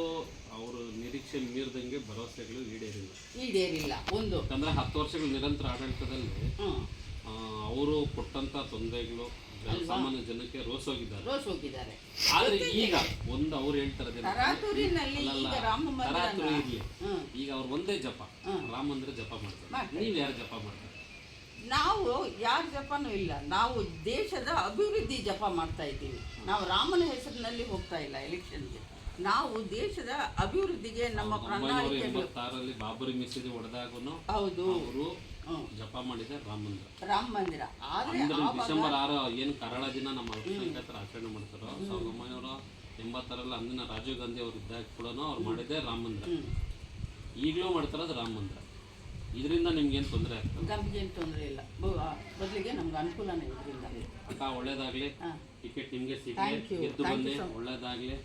ಅವರು ನಿರೀಕ್ಷೆ ಮೀರಿದಂಗೆ ಭರವಸೆಗಳು ಈಡೇರಿಲ್ಲ. ಈಡೇರಿಲ್ಲ. ಒಂದು. ಯಾಕಂದ್ರೆ ಹತ್ತು ವರ್ಷಗಳು ನಿರಂತರ ಆಡಳಿತದಲ್ಲಿ ಅವರು ಕೊಟ್ಟಂತ ತೊಂದರೆಗಳು ಸಾಮಾನ್ಯ ಜನಕ್ಕೆ ರೋಸೋಗಿದ್ದಾರೆ. ರೋಸ್ ಹೋಗಿದ್ದಾರೆ ಆದ್ರೆ ಈಗ ಒಂದು ಅವ್ರು ಹೇಳ್ತಾರೆ ತರಾತುರಿನಲ್ಲಿ ಈಗ ರಾಮ ತರಾತುರಿ ಇರ್ಲಿ. ಹ್ಮ್. ಈಗ ಅವ್ರು ಒಂದೇ ಜಪ. ರಾಮ ಮಂದಿರ ಜಪ ಮಾಡ್ತಾರೆ. ಮಾಡ್ತಾರೆ. ನೀವ್ ಯಾರು ಜಪ ಮಾಡ್ತಾರೆ? ನಾವು ಯಾರ ಜಪನೂ ಇಲ್ಲ. ನಾವು ದೇಶದ ಅಭಿವೃದ್ಧಿ ಜಪ ಮಾಡ್ತಾ ಇದ್ದೀವಿ. ನಾವು ರಾಮನ ಹೆಸರಿನಲ್ಲಿ ಹೋಗ್ತಾ ಇಲ್ಲ ಎಲೆಕ್ಷನ್ಗೆ. ನಾವು ದೇಶದ ಅಭಿವೃದ್ಧಿಗೆ ನಮ್ಮ ಒಂಬೈನೂರ ಎಂಬತ್ತಾರರಲ್ಲಿ ಬಾಬರಿ ಮಸೀದಿ ಹೊಡೆದಾಗೂ ಹೌದು. ಅವರು. ಜಪ ಮಾಡಿದೆ ರಾಮ ಮಂದಿರ. ರಾಮ ಮಂದಿರ. ಆದ್ರೆ ಅಂದ್ರೆ ಡಿಸೆಂಬರ್ ಆರು ಏನು ಕರಾಳ ದಿನ ನಮ್ಮ ಅಲ್ಪಸಂಖ್ಯಾತರ ಆಚರಣೆ ಮಾಡ್ತಾರೋ ಸಾವಿರದ ಒಂಬೈನೂರ ಎಂಬತ್ತಾರಲ್ಲಿ ಅಂದಿನ ರಾಜೀವ್ ಗಾಂಧಿ ಅವರು ಇದ್ದಾಗ ಕೂಡ ಅವ್ರು ಮಾಡಿದ್ದೆ ರಾಮ ಮಂದಿರ. ಈಗಲೂ ಮಾಡ್ತಾರದು ರಾಮ ಮಂದಿರ. ಇದರಿಂದ ನಿಮ್ಗೇನು ತೊಂದರೆ ಆಗ್ತದೆ? ನಮ್ಗೇನು ತೊಂದರೆ ಇಲ್ಲ. ಬದಲಿಗೆ ನಮ್ಗೆ ಅನುಕೂಲನೇ ಇದರಿಂದ. ಅಕ್ಕ ಒಳ್ಳೇದಾಗ್ಲಿ. ಟಿಕೆಟ್ ನಿಮ್ಗೆ ಸಿಗ್ಲಿ. ಗೆದ್ದು ಬಂದೆ ಒಳ್ಳೇದಾಗ್ಲಿ.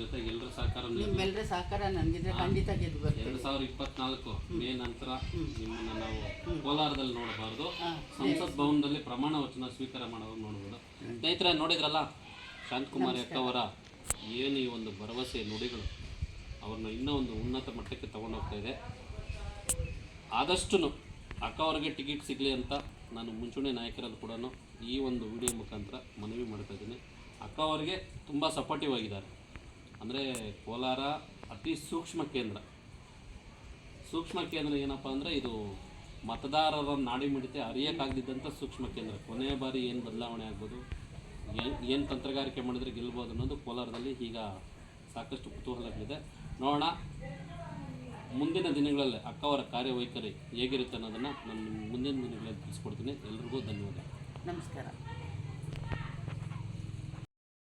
ಜೊತೆಗೆ ಎಲ್ಲರ ಸಹಕಾರ. ನಿಮ್ಮೆಲ್ಲರ ಸಹಕಾರ ನನಗಿದ್ರೆ ಖಂಡಿತ ಗೆದ್ದು ಬರ್ತೀವಿ. ಎರಡು ಸಾವಿರದ ಇಪ್ಪತ್ನಾಲ್ಕು ಮೇ ನಂತರ ನಿಮ್ಮನ್ನು ನಾವು ಕೋಲಾರದಲ್ಲಿ ನೋಡಬಾರ್ದು. ಸಂಸತ್ ಭವನದಲ್ಲಿ ಪ್ರಮಾಣ ವಚನ ಸ್ವೀಕಾರ ಮಾಡುವಾಗ ನೋಡ್ಬೋದು. ಸ್ನೇಹಿತರೆ ನೋಡಿದ್ರಲ್ಲ? ಶಾಂತಕುಮಾರಿ ಅಕ್ಕವರ ಏನು ಈ ಒಂದು ಭರವಸೆ ನುಡಿಗಳು? ಅವ್ರನ್ನ ಇನ್ನೂ ಒಂದು ಉನ್ನತ ಮಟ್ಟಕ್ಕೆ ತಗೊಂಡೋಗ್ತಾ ಇದೆ. ಆದಷ್ಟು ಅಕ್ಕ ಅವ್ರಿಗೆ ಟಿಕೆಟ್ ಸಿಗಲಿ ಅಂತ ನಾನು ಮುಂಚೂಣಿ ನಾಯಕರಲ್ಲಿ ಕೂಡ ಈ ಒಂದು ವಿಡಿಯೋ ಮುಖಾಂತರ ಮನವಿ ಮಾಡ್ತಾ ಇದ್ದೀನಿ. ಅಕ್ಕ ಅವರಿಗೆ ತುಂಬ ಸಪೋರ್ಟಿವ್ ಆಗಿದ್ದಾರೆ. ಅಂದರೆ ಕೋಲಾರ ಅತಿ ಸೂಕ್ಷ್ಮ ಕೇಂದ್ರ. ಸೂಕ್ಷ್ಮ ಕೇಂದ್ರ ಏನಪ್ಪ ಅಂದರೆ ಇದು ಮತದಾರರ ನಾಡಿ ಮಿಡಿತೆ ಅರಿಯೋಕ್ಕಾಗದಿದ್ದಂಥ ಸೂಕ್ಷ್ಮ ಕೇಂದ್ರ. ಕೊನೆಯ ಬಾರಿ ಏನು ಬದಲಾವಣೆ ಆಗ್ಬೋದು? ಏನು ತಂತ್ರಗಾರಿಕೆ ಮಾಡಿದರೆ ಗೆಲ್ಬೋದು ಅನ್ನೋದು ಕೋಲಾರದಲ್ಲಿ ಈಗ ಸಾಕಷ್ಟು ಕುತೂಹಲಗಳಿದೆ. ನೋಡೋಣ. ಮುಂದಿನ ದಿನಗಳಲ್ಲಿ ಅಕ್ಕವರ ಕಾರ್ಯವೈಖರಿ ಹೇಗಿರುತ್ತೆ ಅನ್ನೋದನ್ನು ನಾನು ಮುಂದಿನ ದಿನಗಳಲ್ಲಿ ತಿಳಿಸ್ಕೊಡ್ತೀನಿ. ಎಲ್ರಿಗೂ ಧನ್ಯವಾದ ನಮಸ್ಕಾರ.